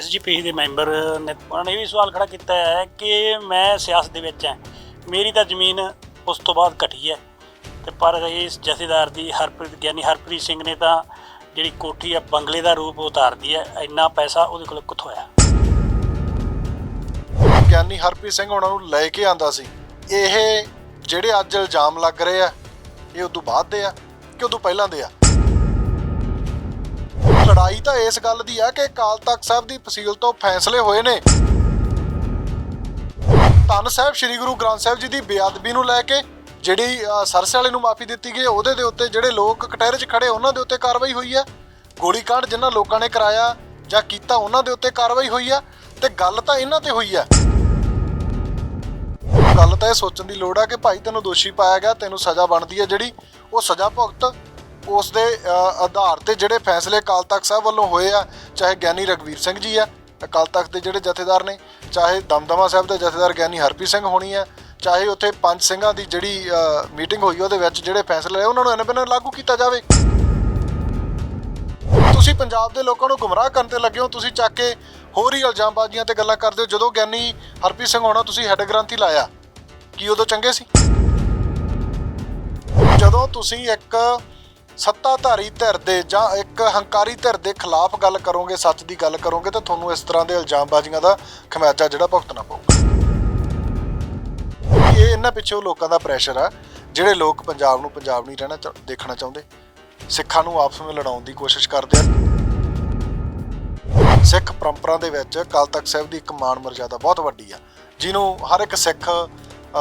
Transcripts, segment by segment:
SGP ਦੇ member ਨੇ ਉਹਨਾਂ ਨੇ ਇਹ ਵੀ ਸਵਾਲ ਖੜਾ ਕੀਤਾ ਹੈ ਕਿ ਮੈਂ ਸਿਆਸਤ ਦੇ ਵਿੱਚ ਹਾਂ। ਮੇਰੀ ਤਾਂ ਜ਼ਮੀਨ ਉਸ ਤੋਂ ਬਾਅਦ ਘਟੀ ਹੈ। ਤੇ ਪਰ ਇਸ ਜਥੇਦਾਰ ਦੀ ਹਰਪ੍ਰੀਤ, ਗਿਆਨੀ ਹਰਪ੍ਰੀਤ ਸਿੰਘ ਨੇ ਤਾਂ ਜਿਹੜੀ ਕੋਠੀ ਆ, ਬੰਗਲੇ ਦਾ ਰੂਪ ਉਤਾਰਦੀ ਹੈ। ਇੰਨਾ ਪੈਸਾ ਉਹਦੇ ਕੋਲ ਕਿੱਥੋਂ ਆਇਆ? ਗਿਆਨੀ ਹਰਪ੍ਰੀਤ ਸਿੰਘ ਉਹਨਾਂ ਨੂੰ ਲੈ ਕੇ ਆਂਦਾ ਸੀ। ਇਹ ਜਿਹੜੇ ਅੱਜ ਇਲਜ਼ਾਮ ਲੱਗ ਰਹੇ ਆ, ਇਹ ਉਦੋਂ ਬਾਅਦ ਦੇ ਆ ਕਿ ਉਦੋਂ ਪਹਿਲਾਂ ਦੇ ਆ? ਲੜਾਈ ਤਾਂ ਇਸ ਗੱਲ ਦੀ ਆ ਕਿ ਅਕਾਲ ਤਖਤ ਸਾਹਿਬ ਦੀ ਫਸੀਲ ਤੋਂ ਫੈਸਲੇ ਹੋਏ ਨੇ। ਧੰਨ ਸਾਹਿਬ, ਸ੍ਰੀ ਗੁਰੂ ਗ੍ਰੰਥ ਸਾਹਿਬ ਜੀ ਦੀ ਬੇਅਦਬੀ ਨੂੰ ਲੈ ਕੇ ਜਿਹੜੀ ਸਰਸੇ ਵਾਲੇ ਨੂੰ ਮਾਫੀ ਦਿੱਤੀ ਗਈ ਉਹਦੇ ਦੇ ਉੱਤੇ ਜਿਹੜੇ ਲੋਕ ਕਟਹਿਰੇ 'ਚ ਖੜੇ, ਉਹਨਾਂ ਦੇ ਉੱਤੇ ਕਾਰਵਾਈ ਹੋਈ ਆ ਗੋਲੀकांड ਜਿਨ੍ਹਾਂ ਲੋਕਾਂ ਨੇ ਕਰਾਇਆ ਜਾਂ ਕੀਤਾ, ਉਹਨਾਂ ਦੇ ਉੱਤੇ ਕਾਰਵਾਈ ਹੋਈ ਆ ਤੇ ਗੱਲ ਤਾਂ ਇਹਨਾਂ ਤੇ ਹੋਈ ਆ ਗੱਲ ਤਾਂ ਇਹ ਸੋਚਣ ਦੀ ਲੋੜ ਆ ਕਿ ਭਾਈ ਤੈਨੂੰ ਦੋਸ਼ੀ ਪਾਇਆ ਗਿਆ, ਤੈਨੂੰ ਸਜ਼ਾ ਬਣਦੀ ਹੈ ਜਿਹੜੀ, ਉਹ ਸਜ਼ਾ ਭੁਗਤ ਉਸ ਦੇ ਆਧਾਰ ਤੇ ਜਿਹੜੇ ਫੈਸਲੇ ਅਕਾਲ ਤਖਤ ਸਾਹਿਬ ਵੱਲੋਂ ਹੋਏ ਆ, ਚਾਹੇ ਗਿਆਨੀ ਰਗਵੀਰ ਸਿੰਘ ਜੀ ਆ, ਅਕਾਲ ਤਖਤ ਦੇ ਜਿਹੜੇ ਜਥੇਦਾਰ ਨੇ, ਚਾਹੇ ਦਮਦਮਾ ਸਾਹਿਬ ਦੇ ਜਥੇਦਾਰ ਗਿਆਨੀ ਹਰਪ੍ਰੀਤ ਸਿੰਘ ਹੋਣੀ ਆ, ਚਾਹੇ ਉੱਥੇ ਪੰਜ ਸਿੰਘਾਂ ਦੀ ਜਿਹੜੀ ਮੀਟਿੰਗ ਹੋਈ ਉਹਦੇ ਵਿੱਚ ਜਿਹੜੇ ਫੈਸਲੇ ਲਏ, ਉਹਨਾਂ ਨੂੰ ਇਹਨਾਂ ਲਾਗੂ ਕੀਤਾ ਜਾਵੇ। ਤੁਸੀਂ ਪੰਜਾਬ ਦੇ ਲੋਕਾਂ ਨੂੰ ਗੁੰਮਰਾਹ ਕਰਨ ਤੇ ਲੱਗੇ ਹੋ, ਤੁਸੀਂ ਚੱਕ ਕੇ ਹੋਰ ਹੀ ਇਲਜ਼ਾਮਬਾਜ਼ੀਆਂ ਤੇ ਗੱਲਾਂ ਕਰਦੇ ਹੋ, ਜਦੋਂ ਗਿਆਨੀ ਹਰਪ੍ਰੀਤ ਸਿੰਘ ਹੋਣਾ ਤੁਸੀਂ ਹੈੱਡ ਗ੍ਰੰਥੀ ਲਾਇਆ, ਕੀ ਉਦੋਂ ਚੰਗੇ ਸੀ? ਜਦੋਂ ਤੁਸੀਂ ਇੱਕ ਸੱਤਾਧਾਰੀ ਧਿਰ ਦੇ ਜਾਂ ਇੱਕ ਹੰਕਾਰੀ ਧਿਰ ਦੇ ਖਿਲਾਫ ਗੱਲ ਕਰੋਗੇ, ਸੱਚ ਦੀ ਗੱਲ ਕਰੋਗੇ, ਤਾਂ ਤੁਹਾਨੂੰ ਇਸ ਤਰ੍ਹਾਂ ਦੇ ਇਲਜ਼ਾਮਬਾਜ਼ੀਆਂ ਦਾ ਖਮਿਆਜਾ ਜਿਹੜਾ ਭੁਗਤਣਾ ਪਊਗਾ। ਇਹ ਇਹਨਾਂ ਪਿੱਛੇ ਲੋਕਾਂ ਦਾ ਪ੍ਰੈਸ਼ਰ ਆ, ਜਿਹੜੇ ਲੋਕ ਪੰਜਾਬ ਨੂੰ ਪੰਜਾਬ ਨਹੀਂ ਰਹਿਣਾ ਚਾਹ- ਦੇਖਣਾ ਚਾਹੁੰਦੇ। ਸਿੱਖਾਂ ਨੂੰ ਆਪਸ ਵਿੱਚ ਲੜਾਉਣ ਦੀ ਕੋਸ਼ਿਸ਼ ਕਰਦੇ ਆ। ਸਿੱਖ ਪਰੰਪਰਾ ਦੇ ਵਿੱਚ ਕਾਲ ਤਖਤ ਸਾਹਿਬ ਦੀ ਇੱਕ ਮਾਣ ਮਰਜ਼ਾਦਾ ਬਹੁਤ ਵੱਡੀ ਆ, ਜਿਹਨੂੰ ਹਰ ਇੱਕ ਸਿੱਖ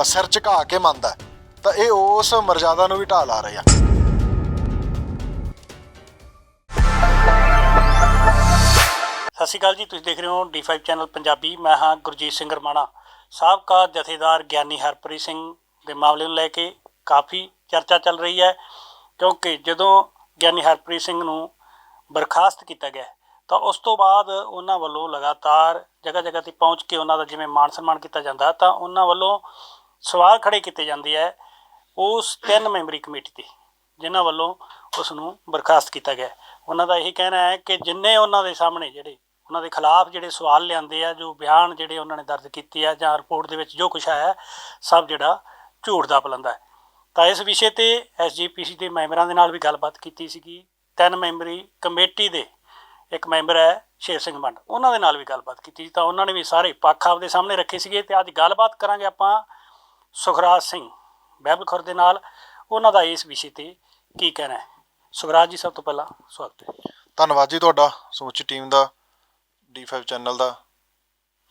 ਸਿਰ ਝੁਕਾ ਕੇ ਮੰਨਦਾ ਤਾਂ ਇਹ ਉਸ ਮਰਜ਼ਾਦਾ ਨੂੰ ਵੀ ਢਾਹ ਲਾ ਰਹੇ ਆ। ਸਤਿ ਸ਼੍ਰੀ ਅਕਾਲ ਜੀ, ਤੁਸੀਂ ਦੇਖ ਰਹੇ ਹੋ D5 ਚੈਨਲ ਪੰਜਾਬੀ। ਮੈਂ ਹਾਂ ਗੁਰਜੀਤ ਸਿੰਘ ਰਮਾਣਾ। ਸਾਬਕਾ ਜਥੇਦਾਰ ਗਿਆਨੀ ਹਰਪ੍ਰੀਤ ਸਿੰਘ ਦੇ ਮਾਮਲੇ ਨੂੰ ਲੈ ਕੇ ਕਾਫੀ ਚਰਚਾ ਚੱਲ ਰਹੀ ਹੈ, ਕਿਉਂਕਿ ਜਦੋਂ ਗਿਆਨੀ ਹਰਪ੍ਰੀਤ ਸਿੰਘ ਨੂੰ ਬਰਖਾਸਤ ਕੀਤਾ ਗਿਆ, ਤਾਂ ਉਸ ਤੋਂ ਬਾਅਦ ਉਹਨਾਂ ਵੱਲੋਂ ਲਗਾਤਾਰ ਜਗ੍ਹਾ ਜਗ੍ਹਾ ਤੇ ਪਹੁੰਚ ਕੇ ਉਹਨਾਂ ਦਾ ਜਿਵੇਂ ਮਾਣ ਸਨਮਾਨ ਕੀਤਾ ਜਾਂਦਾ, ਤਾਂ ਉਹਨਾਂ ਵੱਲੋਂ ਸਵਾਲ ਖੜੇ ਕੀਤੇ ਜਾਂਦੇ ਹੈ ਉਸ ਤਿੰਨ ਮੈਂਬਰੀ ਕਮੇਟੀ ਤੇ, ਜਿਨ੍ਹਾਂ ਵੱਲੋਂ ਉਸ ਨੂੰ ਬਰਖਾਸਤ ਕੀਤਾ ਗਿਆ। ਉਹਨਾਂ ਦਾ ਇਹ ਕਹਿਣਾ ਹੈ ਕਿ ਜਿੰਨੇ ਉਹਨਾਂ ਦੇ ਸਾਹਮਣੇ ਜਿਹੜੇ ਉਹਨਾਂ ਦੇ ਖਿਲਾਫ ਜਿਹੜੇ ਸਵਾਲ ਲਿਆਂਦੇ ਆ, ਜੋ ਬਿਆਨ ਜਿਹੜੇ ਉਹਨਾਂ ਨੇ ਦਰਜ ਕੀਤੇ ਆ ਜਾਂ ਰਿਪੋਰਟ ਦੇ ਵਿੱਚ ਜੋ ਕੁਝ ਆਇਆ ਸਭ ਜਿਹੜਾ ਝੂਠ ਦਾ ਪਲੰਦਾ ਹੈ। ਤਾਂ ਇਸ ਵਿਸ਼ੇ ਤੇ ਐਸਜੀਪੀਸੀ ਦੇ ਮੈਂਬਰਾਂ ਦੇ ਨਾਲ ਵੀ ਗੱਲਬਾਤ ਕੀਤੀ ਸੀਗੀ। ਤਿੰਨ ਮੈਂਬਰੀ ਕਮੇਟੀ ਦੇ ਇੱਕ ਮੈਂਬਰ ਹੈ ਸ਼ੇਰ ਸਿੰਘ ਮੰਡ, ਉਹਨਾਂ ਦੇ ਨਾਲ ਵੀ ਗੱਲਬਾਤ ਕੀਤੀ ਤਾਂ ਉਹਨਾਂ ਨੇ ਵੀ ਸਾਰੇ ਪੱਖ ਆਪਦੇ ਸਾਹਮਣੇ ਰੱਖੇ ਸੀਗੇ ਤੇ ਅੱਜ ਗੱਲਬਾਤ ਕਰਾਂਗੇ ਆਪਾਂ ਸੁਖਰਾਜ ਸਿੰਘ ਬਹਿਬਲ ਖੁਰ ਦੇ ਨਾਲ। ਉਹਨਾਂ ਦਾ ਇਸ ਵਿਸ਼ੇ ਤੇ ਕੀ ਕਹਿਣਾ ਹੈ? ਸੁਖਰਾਜ ਜੀ, ਸਭ ਤੋਂ ਪਹਿਲਾਂ ਸਵਾਗਤ ਹੈ। ਧੰਨਵਾਦ ਜੀ ਤੁਹਾਡਾ ਸਮੁੱਚੀ ਟੀਮ ਦਾ। D5 ਚੈਨਲ ਦਾ।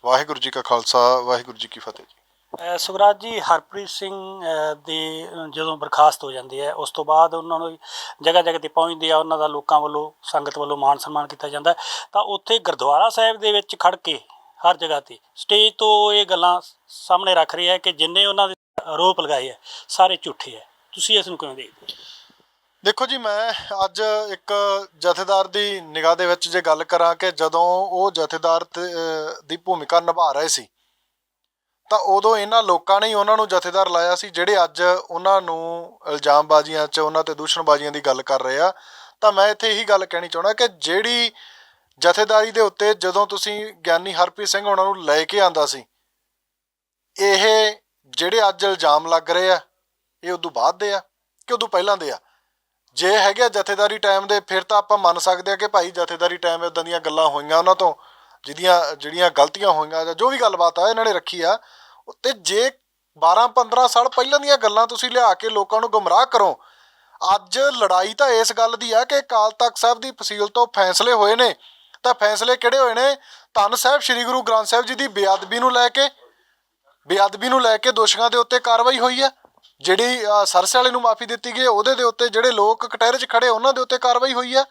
ਵਾਹਿਗੁਰੂ ਜੀ ਕਾ ਖਾਲਸਾ ਵਾਹਿਗੁਰੂ ਜੀ ਕੀ ਫਤਿਹ ਜੀ। ਅਹ ਜੀ ਹਰਪ੍ਰੀਤ ਸਿੰਘ ਅਹ, ਦੇ ਜਦੋਂ ਬਰਖਾਸਤ ਹੋ ਜਾਂਦੇ ਆ ਉਸ ਤੋਂ ਬਾਅਦ ਉਹਨਾਂ ਨੂੰ ਜਗ੍ਹਾ ਜਗ੍ਹਾ ਤੇ ਪਹੁੰਚਦੇ ਆ ਉਹਨਾਂ ਦਾ ਲੋਕਾਂ ਵੱਲੋਂ ਸੰਗਤ ਵੱਲੋਂ ਮਾਣ ਸਨਮਾਨ ਕੀਤਾ ਜਾਂਦਾ ਤਾਂ ਉੱਥੇ ਗੁਰਦੁਆਰਾ ਸਾਹਿਬ ਦੇ ਵਿੱਚ ਖੜ ਕੇ ਹਰ ਜਗ੍ਹਾ ਤੇ ਸਟੇਜ ਤੋਂ ਇਹ ਗੱਲਾਂ ਸਾਹਮਣੇ ਰੱਖ ਰਿਹਾ ਹੈ ਕਿ ਜਿੰਨੇ ਉਹਨਾਂ ਦੇ ਆਰੋਪ ਲਗਾਏ ਆ ਸਾਰੇ ਝੂਠੇ ਆ ਤੁਸੀਂ ਇਸ ਨੂੰ ਕਿਵੇਂ ਦੇਖਦੇ ਹੋ? ਦੇਖੋ ਜੀ, ਮੈਂ ਅੱਜ ਇੱਕ ਜਥੇਦਾਰ ਦੀ ਨਿਗਾਹ ਦੇ ਵਿੱਚ ਜੇ ਗੱਲ ਕਰਾਂ ਕਿ ਜਦੋਂ ਉਹ ਜਥੇਦਾਰ ਦੀ ਭੂਮਿਕਾ ਨਿਭਾ ਰਹੇ ਸੀ, ਤਾਂ ਉਦੋਂ ਇਹਨਾਂ ਲੋਕਾਂ ਨੇ ਹੀ ਉਹਨਾਂ ਨੂੰ ਜਥੇਦਾਰ ਲਾਇਆ ਸੀ, ਜਿਹੜੇ ਅੱਜ ਉਹਨਾਂ ਨੂੰ ਇਲਜ਼ਾਮਬਾਜ਼ੀਆਂ 'ਚ, ਉਹਨਾਂ ਤੇ ਦੂਸ਼ਣਬਾਜ਼ੀਆਂ ਦੀ ਗੱਲ ਕਰ ਰਹੇ ਆ। ਤਾਂ ਮੈਂ ਇੱਥੇ ਇਹੀ ਗੱਲ ਕਹਿਣੀ ਚਾਹਣਾ ਕਿ ਜਿਹੜੀ ਜਥੇਦਾਰੀ ਦੇ ਉੱਤੇ ਜਦੋਂ ਤੁਸੀਂ ਗਿਆਨੀ ਹਰਪ੍ਰੀਤ ਸਿੰਘ ਉਹਨਾਂ ਨੂੰ ਲੈ ਕੇ ਆਂਦਾ ਸੀ, ਇਹ ਜਿਹੜੇ ਅੱਜ ਇਲਜ਼ਾਮ ਲੱਗ ਰਹੇ ਆ, ਇਹ ਉਦੋਂ ਬਾਅਦ ਦੇ ਆ ਕਿ ਉਦੋਂ ਪਹਿਲਾਂ ਦੇ ਆ? ਜੇ ਹੈਗੇ ਆ ਜਥੇਦਾਰੀ ਟਾਈਮ ਦੇ, ਫਿਰ ਤਾਂ ਆਪਾਂ ਮੰਨ ਸਕਦੇ ਆ ਕਿ ਭਾਈ ਜਥੇਦਾਰੀ ਟਾਈਮ ਇਦਾਂ ਦੀਆਂ ਗੱਲਾਂ ਹੋਈਆਂ ਉਹਨਾਂ ਤੋਂ, ਜਿਹਦੀਆਂ, ਜਿਹੜੀਆਂ ਗਲਤੀਆਂ ਹੋਈਆਂ ਜਾਂ ਜੋ ਵੀ ਗੱਲਬਾਤ ਆ, ਇਹਨਾਂ ਨੇ ਰੱਖੀ ਆ। ਤੇ ਜੇ 12 15 ਸਾਲ ਪਹਿਲਾਂ ਦੀਆਂ ਗੱਲਾਂ ਤੁਸੀਂ ਲਿਆ ਕੇ ਲੋਕਾਂ ਨੂੰ ਗੁੰਮਰਾਹ ਕਰੋ, ਅੱਜ ਲੜਾਈ ਤਾਂ ਇਸ ਗੱਲ ਦੀ ਆ ਕਿ ਅਕਾਲ ਤਖਤ ਸਾਹਿਬ ਦੀ ਫਸੀਲ ਤੋਂ ਫੈਸਲੇ ਹੋਏ ਨੇ। ਤਾਂ ਫੈਸਲੇ ਕਿਹੜੇ ਹੋਏ ਨੇ? ਧੰਨ ਸਾਹਿਬ, ਸ੍ਰੀ ਗੁਰੂ ਗ੍ਰੰਥ ਸਾਹਿਬ ਜੀ ਦੀ ਬੇਅਦਬੀ ਨੂੰ ਲੈ ਕੇ, ਬੇਅਦਬੀ ਨੂੰ ਲੈ ਕੇ ਦੋਸ਼ੀਆਂ ਦੇ ਉੱਤੇ ਕਾਰਵਾਈ ਹੋਈ ਆ। ਜਿਹੜੀ ਅ, ਸਰਸੇ ਵਾਲੇ ਨੂੰ ਮਾਫੀ ਦਿੱਤੀ ਗਈ ਉਹਦੇ ਦੇ ਉੱਤੇ ਜਿਹੜੇ ਲੋਕ ਕਟਹਿਰੇ 'ਚ ਖੜੇ ਉਹਨਾਂ ਦੇ ਉੱਤੇ ਕਾਰਵਾਈ ਹੋਈ ਆ।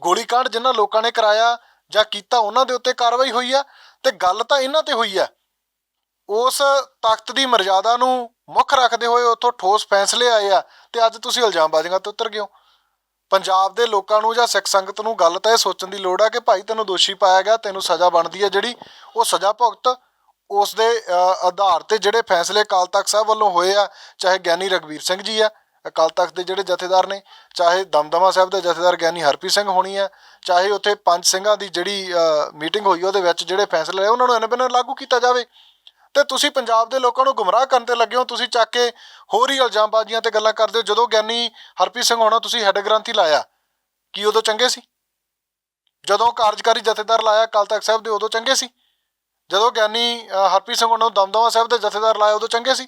ਗੋਲੀकांड ਜਿਨ੍ਹਾਂ ਲੋਕਾਂ ਨੇ ਕਰਾਇਆ ਜਾਂ ਕੀਤਾ ਉਹਨਾਂ ਦੇ ਉੱਤੇ ਕਾਰਵਾਈ ਹੋਈ ਆ। ਤੇ ਗੱਲ ਤਾਂ ਇਹਨਾਂ ਤੇ ਹੋਈ ਆ। ਉਸ ਤਖਤ ਦੀ ਮਰਜ਼ਾਦਾ ਨੂੰ ਮੁੱਖ ਰੱਖਦੇ ਹੋਏ ਉੱਥੋਂ ਠੋਸ ਫੈਸਲੇ ਆਏ ਆ। ਤੇ ਅੱਜ ਤੁਸੀਂ ਇਲਜ਼ਾਮਬਾਜ਼ੀਆਂ ਤੋਂ ਉਤਰ ਗਏ ਹੋ। ਪੰਜਾਬ ਦੇ ਲੋਕਾਂ ਨੂੰ ਜਾਂ ਸਿੱਖ ਸੰਗਤ ਨੂੰ ਗੱਲ ਤਾਂ ਇਹ ਸੋਚਣ ਦੀ ਲੋੜ ਆ ਕਿ ਭਾਈ ਤੈਨੂੰ ਦੋਸ਼ੀ ਪਾਇਆ ਗਿਆ ਤੈਨੂੰ ਸਜ਼ਾ ਬਣਦੀ ਹੈ ਜਿਹੜੀ ਉਹ ਸਜ਼ਾ ਭੁਗਤ ਉਸ ਦੇ ਆਧਾਰ ਤੇ ਜਿਹੜੇ ਫੈਸਲੇ ਅਕਾਲ ਤਖਤ ਸਾਹਿਬ ਵੱਲੋਂ ਹੋਏ ਆ, ਚਾਹੇ ਗਿਆਨੀ ਰਗਵੀਰ ਸਿੰਘ ਜੀ ਆ, ਅਕਾਲ ਤਖਤ ਦੇ ਜਿਹੜੇ ਜਥੇਦਾਰ ਨੇ, ਚਾਹੇ ਦਮਦਮਾ ਸਾਹਿਬ ਦੇ ਜਥੇਦਾਰ ਗਿਆਨੀ ਹਰਪ੍ਰੀਤ ਸਿੰਘ ਹੋਣੀ ਆ, ਚਾਹੇ ਉੱਥੇ ਪੰਜ ਸਿੰਘਾਂ ਦੀ ਜਿਹੜੀ ਮੀਟਿੰਗ ਹੋਈ ਉਹਦੇ ਵਿੱਚ ਜਿਹੜੇ ਫੈਸਲੇ ਲਏ, ਉਹਨਾਂ ਨੂੰ ਐਨਬਨ ਲਾਗੂ ਕੀਤਾ ਜਾਵੇ। ਤੇ ਤੁਸੀਂ ਪੰਜਾਬ ਦੇ ਲੋਕਾਂ ਨੂੰ ਗੁੰਮਰਾਹ ਕਰਨ ਤੇ ਲੱਗੇ ਹੋ, ਤੁਸੀਂ ਚੱਕ ਕੇ ਹੋਰ ਹੀ ਇਲਜ਼ਾਮਬਾਜ਼ੀਆਂ ਤੇ ਗੱਲਾਂ ਕਰਦੇ ਹੋ, ਜਦੋਂ ਗਿਆਨੀ ਹਰਪ੍ਰੀਤ ਸਿੰਘ ਹੋਣਾ ਤੁਸੀਂ ਹੈੱਡ ਗ੍ਰੰਥੀ ਲਾਇਆ, ਕੀ ਉਦੋਂ ਚੰਗੇ ਸੀ? ਜਦੋਂ ਕਾਰਜਕਾਰੀ ਜਥੇਦਾਰ ਲਾਇਆ ਅਕਾਲ ਤਖਤ ਸਾਹਿਬ ਦੇ, ਉਦੋਂ ਚੰਗੇ ਸੀ? ਜਦੋਂ ਗਿਆਨੀ ਹਰਪ੍ਰੀਤ ਸਿੰਘ ਹੋਣਾ ਨੂੰ ਦਮਦਮਾ ਸਾਹਿਬ ਦੇ ਜਥੇਦਾਰ ਲਾਇਆ ਉਦੋਂ ਚੰਗੇ ਸੀ?